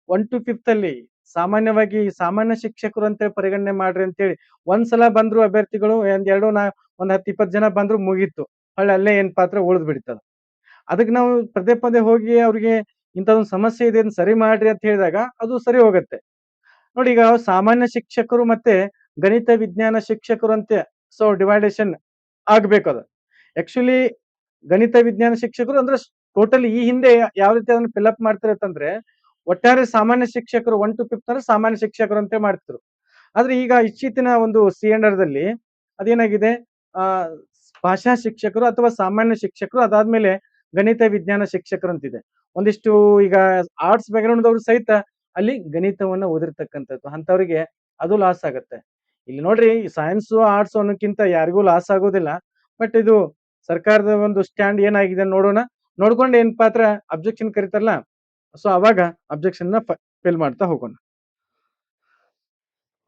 ಒನ್ ಟು ಫಿಫ್ತ್ ಅಲ್ಲಿ ಸಾಮಾನ್ಯವಾಗಿ ಸಾಮಾನ್ಯ ಶಿಕ್ಷಕರು ಅಂತೇಳಿ ಪರಿಗಣನೆ ಮಾಡ್ರಿ ಅಂತೇಳಿ ಒಂದ್ಸಲ ಬಂದ್ರು ಅಭ್ಯರ್ಥಿಗಳು ಒಂದ್ ಎರಡು ನಾ ಒಂದ್ 10, 20 ಜನ ಬಂದ್ರು ಮುಗೀತು. ಹೊಳ್ಳಿ ಅಲ್ಲೇ ಏನ್ ಪಾತ್ರ ಉಳಿದ್ ಬಿಡ್ತದ. ಅದಕ್ಕೆ ನಾವು ಪದೇ ಪದೇ ಹೋಗಿ ಅವ್ರಿಗೆ ಇಂಥದೊಂದು ಸಮಸ್ಯೆ ಇದೆ ಸರಿ ಮಾಡ್ರಿ ಅಂತ ಹೇಳಿದಾಗ ಅದು ಸರಿ ಹೋಗುತ್ತೆ. ನೋಡಿ ಈಗ ಸಾಮಾನ್ಯ ಶಿಕ್ಷಕರು ಮತ್ತೆ ಗಣಿತ, ವಿಜ್ಞಾನ ಶಿಕ್ಷಕರು ಅಂತೆ ಸೊ ಡಿವೈಡೇಷನ್ ಅದು ಆಕ್ಚುಲಿ ಗಣಿತ, ವಿಜ್ಞಾನ ಶಿಕ್ಷಕರು ಅಂದ್ರೆ ಟೋಟಲಿ ಈ ಹಿಂದೆ ಯಾವ ರೀತಿ ಅದನ್ನ ಫಿಲ್ ಅಪ್ ಮಾಡ್ತಾರೆ ಅಂತಂದ್ರೆ ಒಟ್ಟಾರೆ ಸಾಮಾನ್ಯ ಶಿಕ್ಷಕರು ಒನ್ ಟು ಫಿಫ್ತ್ ಅಂದ್ರೆ ಸಾಮಾನ್ಯ ಶಿಕ್ಷಕರು ಅಂತ ಮಾಡ್ತಿದ್ರು. ಆದ್ರೆ ಈಗ ಇತ್ತೀಚಿನ ಒಂದು ಸಿ.ಎನ್.ಆರ್‌ದಲ್ಲಿ ಅದೇನಾಗಿದೆ ಆ ಭಾಷಾ ಶಿಕ್ಷಕರು ಅಥವಾ ಸಾಮಾನ್ಯ ಶಿಕ್ಷಕರು ಅದಾದ್ಮೇಲೆ ಗಣಿತ, ವಿಜ್ಞಾನ ಶಿಕ್ಷಕರು ಅಂತಿದೆ. ಒಂದಿಷ್ಟು ಈಗ ಆರ್ಟ್ಸ್ ಬ್ಯಾಕ್ಗ್ರೌಂಡ್ ದವರು ಸಹಿತ ಅಲ್ಲಿ ಗಣಿತವನ್ನ ಓದಿರ್ತಕ್ಕಂಥದ್ದು. ಅಂಥವ್ರಿಗೆ ಅದು ಲಾಸ್ ಆಗತ್ತೆ. ಇಲ್ಲಿ ನೋಡ್ರಿ ಸೈನ್ಸ್, ಆರ್ಟ್ಸ್ ಅನ್ನೋಕ್ಕಿಂತ ಯಾರಿಗೂ ಲಾಸ್ ಆಗೋದಿಲ್ಲ. ಬಟ್ ಇದು ಸರ್ಕಾರದ ಒಂದು ಸ್ಟ್ಯಾಂಡ್ ಏನಾಗಿದೆ ನೋಡೋಣ. ನೋಡ್ಕೊಂಡು ಏನ್ ಪಾತ್ರ ಅಬ್ಜೆಕ್ಷನ್ ಕರೀತಾರಲ್ಲ ಸೊ ಅವಾಗ ಅಬ್ಜೆಕ್ಷನ್ನ ಫಿಲ್ ಮಾಡ್ತಾ ಹೋಗೋಣ.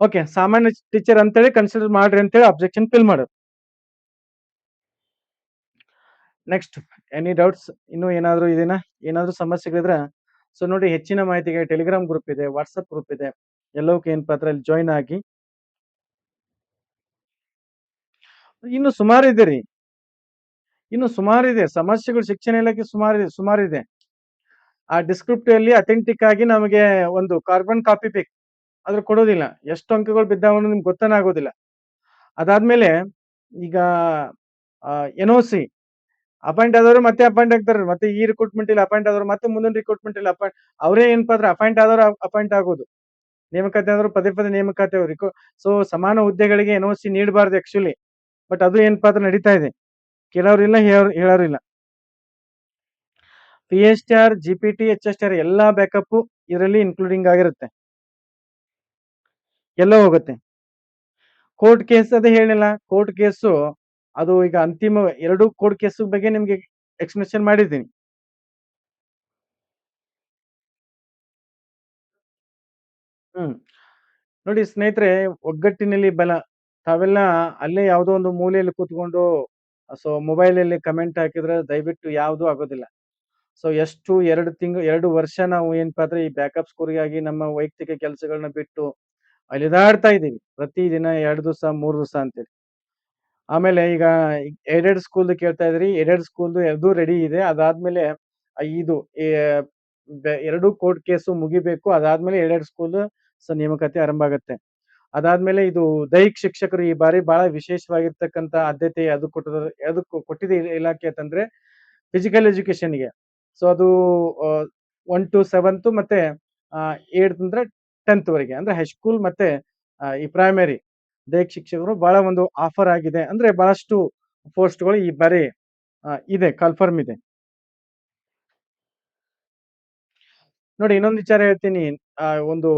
ಓಕೆ. ಸಾಮಾನ್ಯ ಟೀಚರ್ ಅಂತೇಳಿ ಕನ್ಸಿಡರ್ ಮಾಡ್ರಿ ಅಂತೇಳಿ ಅಬ್ಜೆಕ್ಷನ್ ಫಿಲ್ ಮಾಡೋದು. Next any doubts? ಇನ್ನೂ ಏನಾದರೂ ಇದೆಯಾ ಏನಾದರೂ ಸಮಸ್ಯೆಗಳಿದ್ರೆ ಸೊ ನೋಡಿ ಹೆಚ್ಚಿನ ಮಾಹಿತಿಗೆ ಟೆಲಿಗ್ರಾಮ್ ಗ್ರೂಪ್ ಇದೆ, ವಾಟ್ಸಪ್ ಗ್ರೂಪ್ ಇದೆ. ಎಲ್ಲವಕ್ಕೂ ಏನಪ್ಪ ಅಂದ್ರ ಅಲ್ಲಿ ಜಾಯಿನ್ ಆಗಿ ಇನ್ನು ಸುಮಾರಿದೆ ರೀ. ಇನ್ನು ಸುಮಾರಿದೆ. ಸಮಸ್ಯೆಗಳು ಶಿಕ್ಷಣ ಇಲಾಖೆ ಸುಮಾರಿದೆ ಸುಮಾರಿದೆ. ಆ ಡಿಸ್ಕ್ರಿಪ್ಟಿವ್‌ಲಿ ಅಥೆಂಟಿಕ್ ಆಗಿ ನಮಗೆ ಒಂದು ಕಾರ್ಬನ್ ಕಾಪಿ ಬೇಕು. ಆದ್ರೆ ಕೊಡೋದಿಲ್ಲ. ಎಷ್ಟು ಅಂಕಗಳು ಬಿದ್ದಾವ ಅನ್ನೋದು ನಿಮ್ಗೆ ಗೊತ್ತನಾಗೋದಿಲ್ಲ ಅದಾದ್ಮೇಲೆ ಈಗ ಆ ಎನ್.ಒ.ಸಿ ಅಪಾಯಿಂಟ್ ಆದವರು ಮತ್ತೆ ಅಪಾಯಿಂಟ್ ಆಗ್ತಾರೆ ಮತ್ತೆ ಈ ರಿಕ್ರೂಟ್ಮೆಂಟ್ ಇಲ್ಲಿ ಅಪಾಯಿಂಟ್ ಆದವರು ಮತ್ತೆ ಮುಂದಿನ ರಿಕ್ರೂಟ್ಮೆಂಟ್ ಇಲ್ಲಿ ಅಪಾಯಿಂಟ್ ಅವರೇ ಏನಪ್ಪ ಅಂದ್ರೆ ಅಪಾಯಿಂಟ್ ಆದವರು ಅಪಾಯಿಂಟ್ ಆಗೋದು. ನೇಮಕಾತಿ ಆದವರು ಪದೇ ಪದೇ ನೇಮಕಾತಿ ಅವ್ರಿಗೆ ಸೊ ಸಮಾನ ಹುದ್ದೆಗಳಿಗೆ ಎನ್ ಸಿ ನೀಡಬಾರ್ದು ಆಕ್ಚುಲಿ ಬಟ್ ಅದು ಏನಪ್ಪಾ ಅಂದ್ರೆ ನಡೀತಾ ಇದೆ? ಕೆಲವರಿಲ್ಲ ಹೇಳೋರು ಹೇಳೋರಿಲ್ಲ. P S T R G P T H S T R ಎಲ್ಲಾ ಬ್ಯಾಕಪ್ ಇದರಲ್ಲಿ ಇನ್ಕ್ಲೂಡಿಂಗ್ ಆಗಿರುತ್ತೆ. ಎಲ್ಲ ಹೋಗುತ್ತೆ. ಕೋರ್ಟ್ ಕೇಸ್ ಅದೇ ಹೇಳಿಲ್ಲ. ಕೋರ್ಟ್ ಕೇಸು ಅದು ಈಗ ಅಂತಿಮ ಎರಡು ಕೋರ್ಟ್ ಕೇಸ್ ಬಗ್ಗೆ ನಿಮ್ಗೆ ಎಕ್ಸ್ಪ್ಲೇಷನ್ ಮಾಡಿದ್ದೀನಿ. ಹ್ಮ್. ನೋಡಿ ಸ್ನೇಹಿತರೆ, ಒಗ್ಗಟ್ಟಿನಲ್ಲಿ ಬಲ, ತಾವೆಲ್ಲ ಅಲ್ಲೇ ಯಾವುದೋ ಒಂದು ಮೂಲೆಯಲ್ಲಿ ಕೂತ್ಕೊಂಡು, ಸೊ ಮೊಬೈಲಲ್ಲಿ ಕಮೆಂಟ್ ಹಾಕಿದ್ರೆ ದಯವಿಟ್ಟು ಯಾವುದು ಆಗೋದಿಲ್ಲ. ಸೊ ಎಷ್ಟು ಎರಡು ತಿಂಗಳು ಎರಡು ವರ್ಷ ನಾವು ಏನಪ್ಪಾ ಅಂದ್ರೆ ಈ ಬ್ಯಾಕಪ್ ಸ್ಕೋರಿಗಾಗಿ ನಮ್ಮ ವೈಯಕ್ತಿಕ ಕೆಲಸಗಳನ್ನ ಬಿಟ್ಟು ಅಲಿದಾಡ್ತಾ ಇದೀವಿ ಪ್ರತಿದಿನ ಎರಡು ದಿವಸ, ಮೂರು ದಿವಸ ಅಂತೇಳಿ. ಆಮೇಲೆ ಈಗ ಏಡೆಡ್ ಸ್ಕೂಲ್ ಕೇಳ್ತಾ ಇದ್ರಿ ಏಡೆಡ್ ಸ್ಕೂಲ್ ಅದು ರೆಡಿ ಇದೆ. ಅದಾದ್ಮೇಲೆ ಇದು ಎರಡು ಕೋರ್ಟ್ ಕೇಸು ಮುಗಿಬೇಕು. ಅದಾದ್ಮೇಲೆ ಏಡೆಡ್ ಸ್ಕೂಲ್ ನೇಮಕಾತಿ ಆರಂಭ ಆಗುತ್ತೆ. ಅದಾದ್ಮೇಲೆ ಇದು ದೈಹಿಕ ಶಿಕ್ಷಕರು ಈ ಬಾರಿ ಬಹಳ ವಿಶೇಷವಾಗಿರ್ತಕ್ಕಂತ ಆದ್ಯತೆ ಅದು ಕೊಟ್ಟದ ಅದು ಕೊಟ್ಟಿದೆ ಇಲ- ಇಲಾಖೆ ಅಂತಂದ್ರೆ ಫಿಸಿಕಲ್ ಎಜುಕೇಶನ್ಗೆ ಸೊ ಅದು ಒನ್ ಟು ಸೆವೆಂತ್ ಮತ್ತೆ ಏಟ್ ಅಂದ್ರೆ ಟೆಂತ್ ವರೆಗೆ. ಅಂದ್ರೆ ಹೈಸ್ಕೂಲ್ ಮತ್ತೆ ಈ ಪ್ರೈಮರಿ ದೈಹಿಕ ಶಿಕ್ಷಕರು ಬಹಳ ಒಂದು ಆಫರ್ ಆಗಿದೆ. ಅಂದ್ರೆ ಬಹಳಷ್ಟು ಪೋಸ್ಟ್ಗಳು ಈ ಬಾರಿ ಇದೆ ಕನ್ಫರ್ಮ್ ಇದೆ. ನೋಡಿ, ಇನ್ನೊಂದು ವಿಚಾರ ಹೇಳ್ತೀನಿ. ಒಂದು,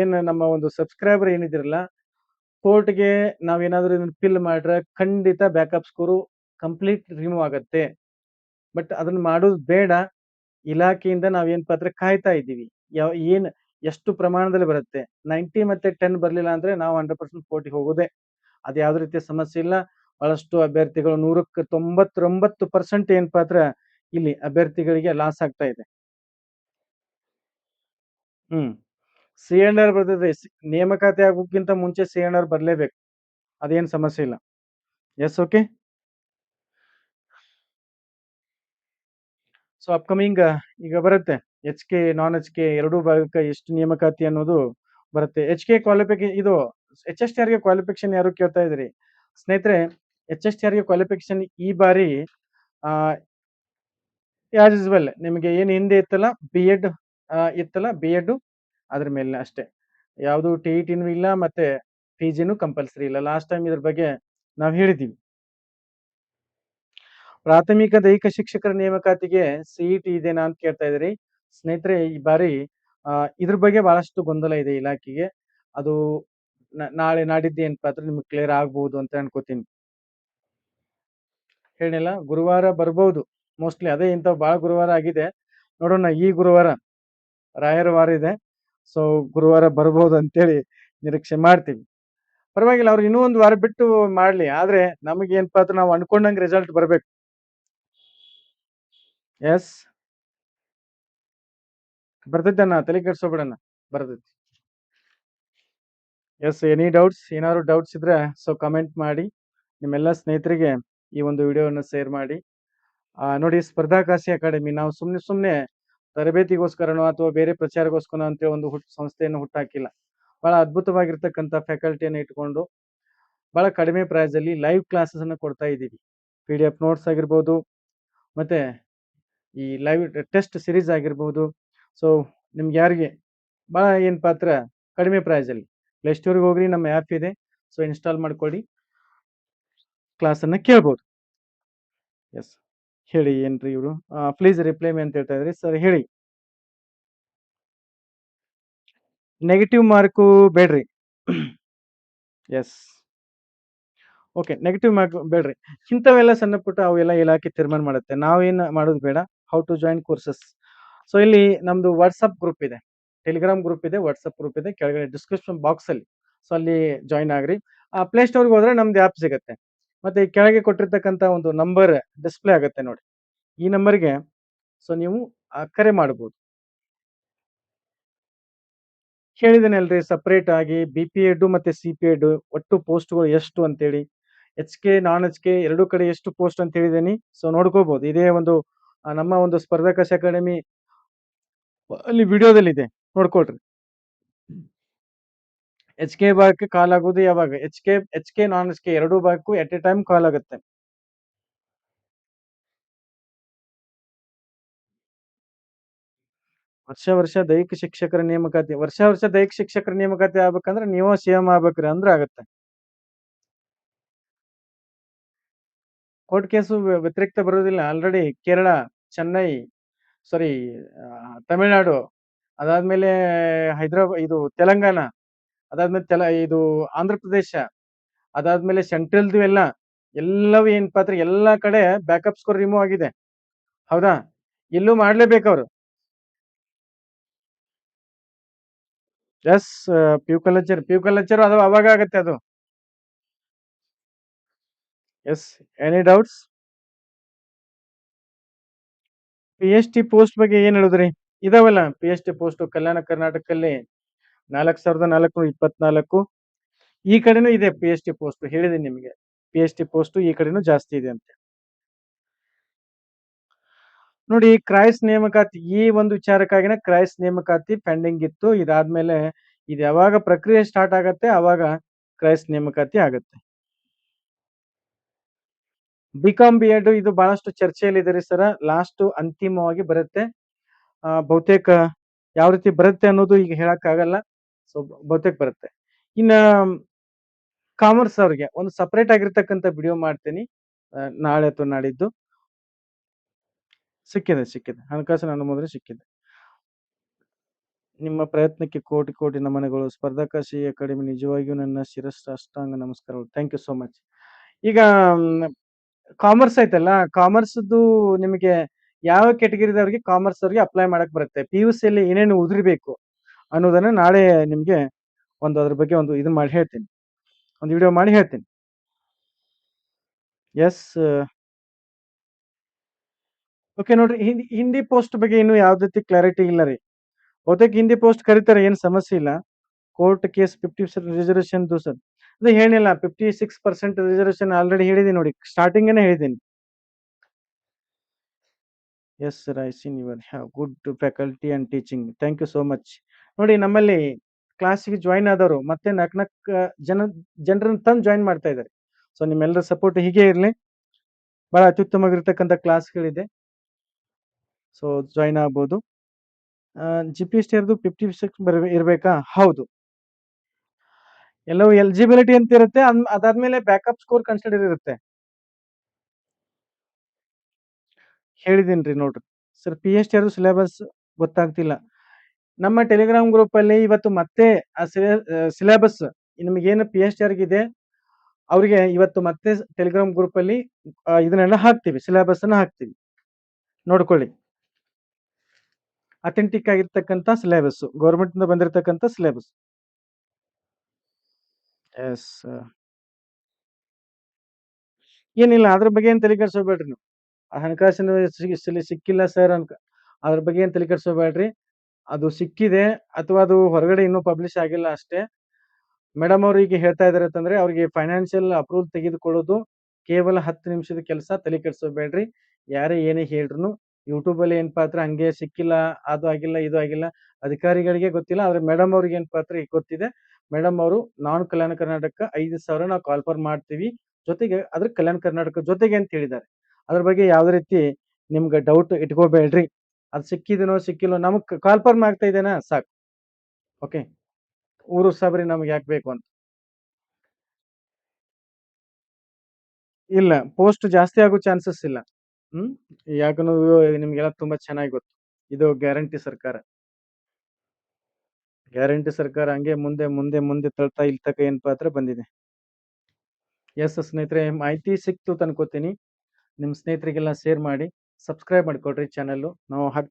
ಏನ್ ನಮ್ಮ ಒಂದು ಸಬ್ಸ್ಕ್ರೈಬರ್ ಏನಿದಿರಲ್ಲ, ಕೋರ್ಟ್ಗೆ ನಾವೇನಾದ್ರೂ ಇದನ್ನ ಫಿಲ್ ಮಾಡ್ರೆ ಖಂಡಿತ ಬ್ಯಾಕಪ್ ಸ್ಕೋರು ಕಂಪ್ಲೀಟ್ ರಿಮೂವ್ ಆಗತ್ತೆ. ಬಟ್ ಅದನ್ನ ಮಾಡೋದು ಬೇಡ. ಇಲಾಖೆಯಿಂದ ನಾವೇನ್ ಪತ್ರ ಕಾಯ್ತಾ ಇದ್ದೀವಿ. ಯಾವ, ಏನ್ ಎಷ್ಟು ಪ್ರಮಾಣದಲ್ಲಿ ಬರುತ್ತೆ? ನೈಂಟಿ ಮತ್ತೆ ಟೆನ್ ಬರಲಿಲ್ಲ ಅಂದ್ರೆ ನಾವು ಹಂಡ್ರೆಡ್ ಪರ್ಸೆಂಟ್ ಕೋರ್ಟಿಗೆ ಹೋಗೋದೇ. ಅದು ಯಾವ್ದು ರೀತಿಯ ಸಮಸ್ಯೆ ಇಲ್ಲ. ಬಹಳಷ್ಟು ಅಭ್ಯರ್ಥಿಗಳು ನೂರಕ್ಕೆ ತೊಂಬತ್ತೊಂಬತ್ತು ಪರ್ಸೆಂಟ್ ಏನ್ ಪಾತ್ರ ಇಲ್ಲಿ ಅಭ್ಯರ್ಥಿಗಳಿಗೆ ಲಾಸ್ ಆಗ್ತಾ ಇದೆ. ಹ್ಮ್. ಸಿ ಎಂಡ್ ಆರ್ ಬರ್ತದೆ. ನೇಮಕಾತಿ ಆಗೋಕ್ಕಿಂತ ಮುಂಚೆ ಸಿ ಎನ್ ಆರ್ ಬರ್ಲೇಬೇಕು. ಅದೇನ್ ಸಮಸ್ಯೆ ಇಲ್ಲ. ಎಸ್ ಓಕೆ ಸೊ ಅಪ್ಕಮಿಂಗ್ ಈಗ ಬರುತ್ತೆ. H K non H K ಎರಡೂ ಭಾಗಕ್ಕೆ ಎಷ್ಟು ನೇಮಕಾತಿ ಅನ್ನೋದು ಬರುತ್ತೆ. ಎಚ್ ಕೆ ಕ್ವಾಲಿಫಿಕೇಶನ್ ಇದು ಎಚ್ ಎಸ್ ಟಿ ಆರ್ಗೆ ಕ್ವಾಲಿಫಿಕೇಶನ್ ಯಾರು ಕೇಳ್ತಾ ಇದ್ರಿ ಸ್ನೇಹಿತರೆ ಎಚ್ ಎಸ್ ಟಿ ಆರ್ಗೆ ಕ್ವಾಲಿಫಿಕೇಶನ್ ಈ ಬಾರಿ ಆಸ್ ವೆಲ್ ನಿಮಗೆ ಏನು ಹಿಂದೆ ಇತ್ತಲ್ಲ ಬಿ ಎಡ್ ಇತ್ತಲ್ಲ ಬಿ ಎಡ್ ಅದ್ರ ಮೇಲೆ ಅಷ್ಟೇ. ಯಾವುದು ಟಿ ಇ ಟಿನೂ ಇಲ್ಲ ಮತ್ತೆ ಪಿ ಜಿನೂ ಕಂಪಲ್ಸರಿ ಇಲ್ಲ. ಲಾಸ್ಟ್ ಟೈಮ್ ಇದ್ರ ಬಗ್ಗೆ ನಾವು ಹೇಳಿದ್ದೀವಿ ಪ್ರಾಥಮಿಕ ದೈಹಿಕ ಶಿಕ್ಷಕರ ನೇಮಕಾತಿಗೆ ಸಿಇಟಿ ಇದೆನಾ ಅಂತ ಕೇಳ್ತಾ ಇದ್ರಿ ಸ್ನೇಹಿತರೆ, ಈ ಬಾರಿ ಇದ್ರ ಬಗ್ಗೆ ಬಹಳಷ್ಟು ಗೊಂದಲ ಇದೆ ಇಲಾಖೆಗೆ. ಅದು ನಾಳೆ ನಾಡಿದ್ದು ಏನಪ್ಪ ಅಂದ್ರೆ ನಿಮ್ಗೆ ಕ್ಲಿಯರ್ ಆಗ್ಬಹುದು ಅಂತ ಅನ್ಕೋತೀನಿ. ಹೇಳಿಲ್ಲ ಗುರುವಾರ ಬರ್ಬೋದು. ಮೋಸ್ಟ್ಲಿ ಅದೇ ಇಂಥ ಬಹಳ ಗುರುವಾರ ಆಗಿದೆ. ನೋಡೋಣ, ಈ ಗುರುವಾರ ರಾಯರ ವಾರ ಇದೆ. ಸೊ ಗುರುವಾರ ಬರ್ಬೋದು ಅಂತೇಳಿ ನಿರೀಕ್ಷೆ ಮಾಡ್ತೀವಿ. ಪರವಾಗಿಲ್ಲ, ಅವ್ರು ಇನ್ನೂ ಒಂದು ವಾರ ಬಿಟ್ಟು ಮಾಡ್ಲಿ. ಆದ್ರೆ ನಮಗೆ ಅಂದ್ರೆ ನಾವು ಅನ್ಕೊಂಡಂಗೆ ರಿಸಲ್ಟ್ ಬರ್ಬೇಕು. ಎಸ್ ಬರ್ತೈತಣ್ಣ ತಲೆ ಕೆಡ್ಸೋಬಿಡಣ್ಣ ಬರ್ತೈತಿ ಎಸ್ ಎನಿ ಡೌಟ್ಸ್ ಏನಾದ್ರು ಡೌಟ್ಸ್ ಇದ್ರೆ ಸೊ ಕಮೆಂಟ್ ಮಾಡಿ. ನಿಮ್ಮೆಲ್ಲ ಸ್ನೇಹಿತರಿಗೆ ಈ ಒಂದು ವಿಡಿಯೋವನ್ನು ಶೇರ್ ಮಾಡಿ. ನೋಡಿ, ಸ್ಪರ್ಧಾಕಾಶಿ ಅಕಾಡೆಮಿ, ನಾವು ಸುಮ್ಮನೆ ಸುಮ್ಮನೆ ತರಬೇತಿಗೋಸ್ಕರನೋ ಅಥವಾ ಬೇರೆ ಪ್ರಚಾರಗೋಸ್ಕರ ಅಂತ ಒಂದು ಹುಟ್, ಸಂಸ್ಥೆಯನ್ನು ಹುಟ್ಟಾಕಿಲ್ಲ. ಬಹಳ ಅದ್ಭುತವಾಗಿರ್ತಕ್ಕಂಥ ಫ್ಯಾಕಲ್ಟಿಯನ್ನು ಇಟ್ಕೊಂಡು, ಬಹಳ ಕಡಿಮೆ ಪ್ರೈಸ್ ಅಲ್ಲಿ ಲೈವ್ ಕ್ಲಾಸಸ್ ಅನ್ನು ಕೊಡ್ತಾ ಇದ್ದೀವಿ. ಪಿ ಡಿ ಎಫ್ ನೋಟ್ಸ್ ಆಗಿರ್ಬೋದು, ಮತ್ತೆ ಈ ಲೈವ್ ಟೆಸ್ಟ್ ಸಿರೀಸ್ ಆಗಿರ್ಬೋದು ಸೊ ನಿಮ್ಗೆ ಯಾರಿಗೆ? ಬಹಳ ಏನು ಪಾತ್ರ? ಕಡಿಮೆ ಪ್ರೈಸ್ ಅಲ್ಲಿ. ಪ್ಲೇಸ್ಟೋರ್ಗೆ ಹೋಗ್ರಿ, ನಮ್ಮ ಆ್ಯಪ್ ಇದೆ. ಸೊ ಇನ್ಸ್ಟಾಲ್ ಮಾಡ್ಕೊಳ್ಳಿ ಕ್ಲಾಸನ್ನು ಕೇಳ್ಬೋದು. ಎಸ್ ಹೇಳಿ, ಏನ್ರಿ ಇವರು? ಪ್ಲೀಸ್ ರಿಪ್ಲೈ ಮೇ ಅಂತ ಹೇಳ್ತಾ ಇದ್ರಿ. ಸರ್ ಹೇಳಿ. ನೆಗೆಟಿವ್ ಮಾರ್ಕು ಬೇಡ್ರಿ. ಎಸ್ ಓಕೆ ನೆಗೆಟಿವ್ ಮಾರ್ಕ್ ಬೇಡ್ರಿ. ಇಂಥವೆಲ್ಲ ಸಣ್ಣ ಪುಟ್ಟ ಅವೆಲ್ಲ ಇಲಾಖೆ ತೀರ್ಮಾನ ಮಾಡುತ್ತೆ. ನಾವೇನು ಮಾಡೋದು ಬೇಡ. How to join courses so ಇಲ್ಲಿ ನಮ್ದು ವಾಟ್ಸಪ್ ಗ್ರೂಪ್ ಇದೆ. ಟೆಲಿಗ್ರಾಮ್ ಗ್ರೂಪ್ ಇದೆ ವಾಟ್ಸಪ್ ಗ್ರೂಪ್ ಇದೆ. ಕೆಳಗಡೆ ಡಿಸ್ಕ್ರಿಪ್ಷನ್ ಬಾಕ್ಸ್ ಅಲ್ಲಿ. ಸೊ ಅಲ್ಲಿ ಜಾಯಿನ್ ಆಗ್ರಿ. ಆ ಪ್ಲೇ ಸ್ಟೋರ್ಗೆ ಹೋದ್ರೆ ನಮ್ದು ಆ್ಯಪ್ ಸಿಗುತ್ತೆ. ಮತ್ತೆ ಕೆಳಗೆ ಕೊಟ್ಟಿರ್ತಕ್ಕಂಥ ಒಂದು ನಂಬರ್ ಡಿಸ್ಪ್ಲೇ ಆಗುತ್ತೆ ನೋಡಿ. ಈ ನಂಬರ್ಗೆ ಸೊ ನೀವು ಕರೆ ಮಾಡಬಹುದು ಹೇಳಿದ್ದೇನಲ್ರಿ ಸಪ್ರೇಟ್ ಆಗಿ ಬಿ ಪಿ ಎಡ್ ಮತ್ತೆ ಸಿ ಪಿ ಎಡ್ ಒಟ್ಟು ಪೋಸ್ಟ್ಗಳು ಎಷ್ಟು ಅಂತೇಳಿ. H K non H K ಎರಡೂ ಕಡೆ ಎಷ್ಟು ಪೋಸ್ಟ್ ಅಂತ ಹೇಳಿದ್ದೀನಿ ಸೊ ನೋಡ್ಕೋಬಹುದು ಇದೇ ಒಂದು ನಮ್ಮ ಒಂದು ಸ್ಪರ್ಧಾಕಾಶ ಅಕಾಡೆಮಿ ಅಲ್ಲಿ ವಿಡಿಯೋದಲ್ಲಿ ಇದೆ ನೋಡ್ಕೊಳ್ರಿ. ಎಚ್ ಕೆ ಭಾಗಕ್ಕೆ ಕಾಲ್ ಆಗೋದು ಯಾವಾಗ? H K H K non H K ಎರಡು ಭಾಗಕ್ಕೂ ಎಟ್ ಎ ಟೈಮ್ ಕಾಲ್ ಆಗುತ್ತೆ. ವರ್ಷ ವರ್ಷ ದೈಹಿಕ ಶಿಕ್ಷಕರ ನೇಮಕಾತಿ, ವರ್ಷ ವರ್ಷ ದೈಹಿಕ ಶಿಕ್ಷಕರ ನೇಮಕಾತಿ ಆಗ್ಬೇಕಂದ್ರೆ ನೀವು ಸಿಎಂ ಆಗ್ಬೇಕ್ರಿ ಅಂದ್ರೆ ಆಗತ್ತೆ. ಕೋರ್ಟ್ ಕೇಸು ವ್ಯತಿರಿಕ್ತ ಬರೋದಿಲ್ಲ ಆಲ್ರೆಡಿ ಕೇರಳ, ಚೆನ್ನೈ ಸಾರಿ ತಮಿಳ್ನಾಡು. ಅದಾದ್ಮೇಲೆ ಹೈದರಾಬಾದ್ ಇದು ತೆಲಂಗಾಣ. ಅದಾದ್ಮೇಲೆ ತೆಲ, ಇದು ಆಂಧ್ರ ಪ್ರದೇಶ. ಅದಾದ್ಮೇಲೆ ಸೆಂಟ್ರಲ್ದು ಎಲ್ಲ, ಎಲ್ಲವೂ ಏನಪ್ಪಾ ಅಂದ್ರೆ ಎಲ್ಲಾ ಕಡೆ ಬ್ಯಾಕಪ್ ಸ್ಕೋರ್ ರಿಮೂವ್ ಆಗಿದೆ. ಹೌದಾ? ಇಲ್ಲೂ ಮಾಡ್ಲೇಬೇಕು ಅವರು. Yes PU culture PU culture ಅದು ಅವಾಗ ಆಗತ್ತೆ ಅದು. Yes, any doubts? P H D post ಬಗ್ಗೆ ಏನ್ ಹೇಳಿದ್ರಿ? ಇದಾವಲ್ಲ P H D post Kalyana ಕರ್ನಾಟಕದಲ್ಲಿ ನಾಲ್ಕ್ ಸಾವಿರದ ನಾಲ್ಕುನೂರ ಇಪ್ಪತ್ನಾಲ್ಕು. ಈ ಕಡೆನೂ ಇದೆ ಪಿ ಎಚ್ ಡಿ ಪೋಸ್ಟ್ ಹೇಳಿದೀನಿ ನಿಮಗೆ. ಪಿ ಎಚ್ ಡಿ ಪೋಸ್ಟ್ ಈ ಕಡೆನೂ ಜಾಸ್ತಿ ಇದೆ ಅಂತೆ. ನೋಡಿ ಕ್ರೈಸ್ ನೇಮಕಾತಿ, ಈ ಒಂದು ವಿಚಾರಕ್ಕಾಗಿನ ಕ್ರೈಸ್ ನೇಮಕಾತಿ ಪೆಂಡಿಂಗ್ ಇತ್ತು. ಇದಾದ್ಮೇಲೆ ಇದು ಯಾವಾಗ ಪ್ರಕ್ರಿಯೆ ಸ್ಟಾರ್ಟ್ ಆಗತ್ತೆ, ಅವಾಗ ಕ್ರೈಸ್ ನೇಮಕಾತಿ ಆಗತ್ತೆ. ಬಿಕಾಂ ಬಿ ಎಡ್ ಇದು ಬಹಳಷ್ಟು ಚರ್ಚೆಯಲ್ಲಿ ಇದೆ ಸರ್. ಲಾಸ್ಟ್ ಅಂತಿಮವಾಗಿ ಬರುತ್ತೆ. ಬಹುತೇಕ ಯಾವ ರೀತಿ ಬರುತ್ತೆ ಅನ್ನೋದು ಈಗ ಹೇಳಕ್ ಆಗಲ್ಲ ಸೊ ಬಹುತೇಕ ಬರುತ್ತೆ. ಇನ್ನ, ಕಾಮರ್ಸ್ ಅವ್ರಿಗೆ ಒಂದು ಸಪರೇಟ್ ಆಗಿರ್ತಕ್ಕಂಥ ವಿಡಿಯೋ ಮಾಡ್ತೀನಿ. ನಾಳೆ ಅಥವಾ ನಾಡಿದ್ದು ಸಿಕ್ಕಿದೆ ಸಿಕ್ಕಿದೆ. ಹಣಕಾಸಿನ ಅನುಮೋದನೆ ಸಿಕ್ಕಿದೆ. ನಿಮ್ಮ ಪ್ರಯತ್ನಕ್ಕೆ ಕೋಟಿ ಕೋಟಿ ನಮನಗಳು. ಸ್ಪರ್ಧಾಕಾಶಿ ಅಕಾಡೆಮಿ ನಿಜವಾಗಿಯೂ ನನ್ನ ಶಿರಸ್ ಅಷ್ಟಾಂಗ ನಮಸ್ಕಾರಗಳು. ಥ್ಯಾಂಕ್ ಯು ಸೋ ಮಚ್ ಈಗ ಕಾಮರ್ಸ್ ಐತಲ್ಲ ಕಾಮರ್ಸ್ದು ನಿಮಗೆ ಯಾವ ಕೆಟಗರಿದವ್ರಿಗೆ ಕಾಮರ್ಸ್ ಅವ್ರಿಗೆ ಅಪ್ಲೈ ಮಾಡಕ್ ಬರುತ್ತೆ. ಪಿ ಯು ಸಿಯಲ್ಲಿ ಏನೇನು ಉದುರಿಬೇಕು ಅನ್ನೋದನ್ನ ನಾಳೆ ನಿಮ್ಗೆ ಒಂದು ಅದ್ರ ಬಗ್ಗೆ ಒಂದು ಇದನ್ನ ಮಾಡಿ ಹೇಳ್ತೀನಿ. ಒಂದು ವಿಡಿಯೋ ಮಾಡಿ ಹೇಳ್ತೀನಿ. ಎಸ್ ಓಕೆ ನೋಡ್ರಿ, ಹಿಂದಿ ಹಿಂದಿ ಪೋಸ್ಟ್ ಬಗ್ಗೆ ಇನ್ನೂ ಯಾವ್ದು ರೀತಿ ಕ್ಲಾರಿಟಿ ಇಲ್ಲ ರೀ. ಬಹುತೇಕ ಹಿಂದಿ ಪೋಸ್ಟ್ ಕರೀತಾರೆ, ಏನು ಸಮಸ್ಯೆ ಇಲ್ಲ. Court case fifty reservation sir ಅದು ಹೇಳಿಲ್ಲ fifty six percent reservation already ಹೇಳಿದೀನಿ ನೋಡಿ ಸ್ಟಾರ್ಟಿಂಗ್ ಹೇಳಿದ್ದೀನಿ. Yes sir I seen your have good faculty and teaching thank you so much ನೋಡಿ, ನಮ್ಮಲ್ಲಿ ಕ್ಲಾಸಿಗೆ ಜಾಯಿನ್ ಆದವರು ಮತ್ತೆ ನಾಲ್ಕು ನಾಲ್ಕು ಜನ, ಜನರನ್ನ ತಂದು ಜಾಯಿನ್ ಮಾಡ್ತಾ ಇದ್ದಾರೆ. ಸೊ ನಿಮ್ಮೆಲ್ಲರ ಸಪೋರ್ಟ್ ಹೀಗೆ ಇರಲಿ. ಬಹಳ ಅತ್ಯುತ್ತಮವಾಗಿರ್ತಕ್ಕಂಥ ಕ್ಲಾಸ್ಗಳಿದೆ ಸೊ ಜಾಯಿನ್ ಆಗ್ಬೋದು. G P S T fifty six ಬರ್ ಇರಬೇಕಾ? ಹೌದು. ಎಲ್ಲವೂ ಎಲಿಜಿಬಿಲಿಟಿ ಅಂತ ಇರುತ್ತೆ. ಅದ್- ಅದಾದ್ಮೇಲೆ ಬ್ಯಾಕಪ್ ಸ್ಕೋರ್ ಕನ್ಸಿಡರ್ ಇರುತ್ತೆ. ಹೇಳಿದೀನಿ ನೋಡ್ರಿ. Sir P H T syllabus ಗೊತ್ತಾಗ್ತಿಲ್ಲ. ನಮ್ಮ ಟೆಲಿಗ್ರಾಮ್ ಗ್ರೂಪ್ ಅಲ್ಲಿ ಇವತ್ತು ಮತ್ತೆ ಆ ಸಿಲೆಬಸ್ ನಿಮಗೇನು ಪಿ ಎಚ್ ಡಿ ಇದೆ ಅವ್ರಿಗೆ ಇವತ್ತು ಮತ್ತೆ ಟೆಲಿಗ್ರಾಮ್ ಗ್ರೂಪ್ ಅಲ್ಲಿ ಇದನ್ನೆಲ್ಲ ಹಾಕ್ತಿವಿ. ಸಿಲೆಬಸ್ ಅನ್ನ ಹಾಕ್ತಿವಿ. ನೋಡ್ಕೊಳ್ಳಿ. ಅಥೆಂಟಿಕ್ ಆಗಿರ್ತಕ್ಕಂಥ ಸಿಲೆಬಸ್ ಗೌರ್ಮೆಂಟ್ ಇಂದ ಬಂದಿರತಕ್ಕಂಥ ಸಿಲೆಬಸ್ ಎಸ್ ಏನಿಲ್ಲ, ಅದ್ರ ಬಗ್ಗೆ ಏನ್ ತಲೆ ನೀವು. ಆ ಹಣಕಾಸಿನ ಸಿಕ್ಕಿಲ್ಲ ಸರ್ ಅನ್ಕ, ಅದ್ರ ಬಗ್ಗೆ ಏನ್ ತಲೆ ಅದು ಸಿಕ್ಕಿದೆ, ಅಥವಾ ಅದು ಹೊರಗಡೆ ಇನ್ನೂ ಪಬ್ಲಿಷ್ ಆಗಿಲ್ಲ ಅಷ್ಟೇ. ಮೇಡಮ್ ಅವ್ರು ಈಗ ಹೇಳ್ತಾ ಇದಾರೆ ಅಂತಂದ್ರೆ, ಅವ್ರಿಗೆ ಫೈನಾನ್ಷಿಯಲ್ ಅಪ್ರೂವಲ್ ತೆಗೆದುಕೊಳ್ಳೋದು ಕೇವಲ ಹತ್ತು ನಿಮಿಷದ ಕೆಲಸ ತಲೆ ಕೆಡ್ಸೋಬೇಡ್ರಿ ಯಾರೇ ಏನೇ ಹೇಳ್ರು ಯೂಟ್ಯೂಬ್ ಅಲ್ಲಿ ಏನ್ ಪಾತ್ರ ಹಂಗೆ ಸಿಕ್ಕಿಲ್ಲ, ಅದು ಆಗಿಲ್ಲ, ಇದು ಆಗಿಲ್ಲ, ಅಧಿಕಾರಿಗಳಿಗೆ ಗೊತ್ತಿಲ್ಲ, ಆದ್ರೆ ಮೇಡಮ್ ಅವ್ರಿಗೆ ಏನ್ ಪಾತ್ರ ಗೊತ್ತಿದೆ. ಮೇಡಮ್ ಅವರು, ನಾನ್ ಕಲ್ಯಾಣ ಕರ್ನಾಟಕ ಐದು ಸಾವಿರ ನಾವು ಕಾಲ್ಫರ್ ಮಾಡ್ತೀವಿ, ಜೊತೆಗೆ ಅದ್ರ ಕಲ್ಯಾಣ ಕರ್ನಾಟಕ ಜೊತೆಗೆ ಅಂತ ಹೇಳಿದ್ದಾರೆ. ಅದ್ರ ಬಗ್ಗೆ ಯಾವುದೇ ರೀತಿ ನಿಮ್ಗೆ ಡೌಟ್ ಇಟ್ಕೋಬೇಡ್ರಿ. ಅದು ಸಿಕ್ಕಿದನೋ ಸಿಕ್ಕಿಲ್ಲೋ ನಮಗ್ ಕಾಲ್ಫರ್ಮ್ ಆಗ್ತಾ ಇದೇನಾ ಸಾಕು. ಓಕೆ? ಊರು ಸಾಬ್ರಿ ನಮ್ಗೆ ಯಾಕೆ ಬೇಕು ಅಂತ. ಇಲ್ಲ, ಪೋಸ್ಟ್ ಜಾಸ್ತಿ ಆಗೋ ಚಾನ್ಸಸ್ ಇಲ್ಲ. ಹ್ಮ್? ಯಾಕನ್ನೋದು ನಿಮ್ಗೆಲ್ಲ ತುಂಬಾ ಚೆನ್ನಾಗಿ ಗೊತ್ತು. ಇದು ಗ್ಯಾರಂಟಿ ಸರ್ಕಾರ. ಗ್ಯಾರಂಟಿ ಸರ್ಕಾರ ಹಂಗೆ ಮುಂದೆ ಮುಂದೆ ಮುಂದೆ ತಳ್ತಾ ಇಲ್ಲಿ ತಕ ಏನ್ ಪಾತ್ರ ಬಂದಿದೆ? ಎಸ್ ಸ್ನೇಹಿತರೆ, ಮಾಹಿತಿ ಸಿಕ್ತು ಅನ್ಕೋತೀನಿ ನಿಮ್ ಸ್ನೇಹಿತರಿಗೆಲ್ಲ ಶೇರ್ ಮಾಡಿ ಸಬ್ಸ್ಕ್ರೈಬ್ ಮಾಡ್ಕೊಳ್ರಿ ಚಾನೆಲ್ ನಾವು ಹಾಕ್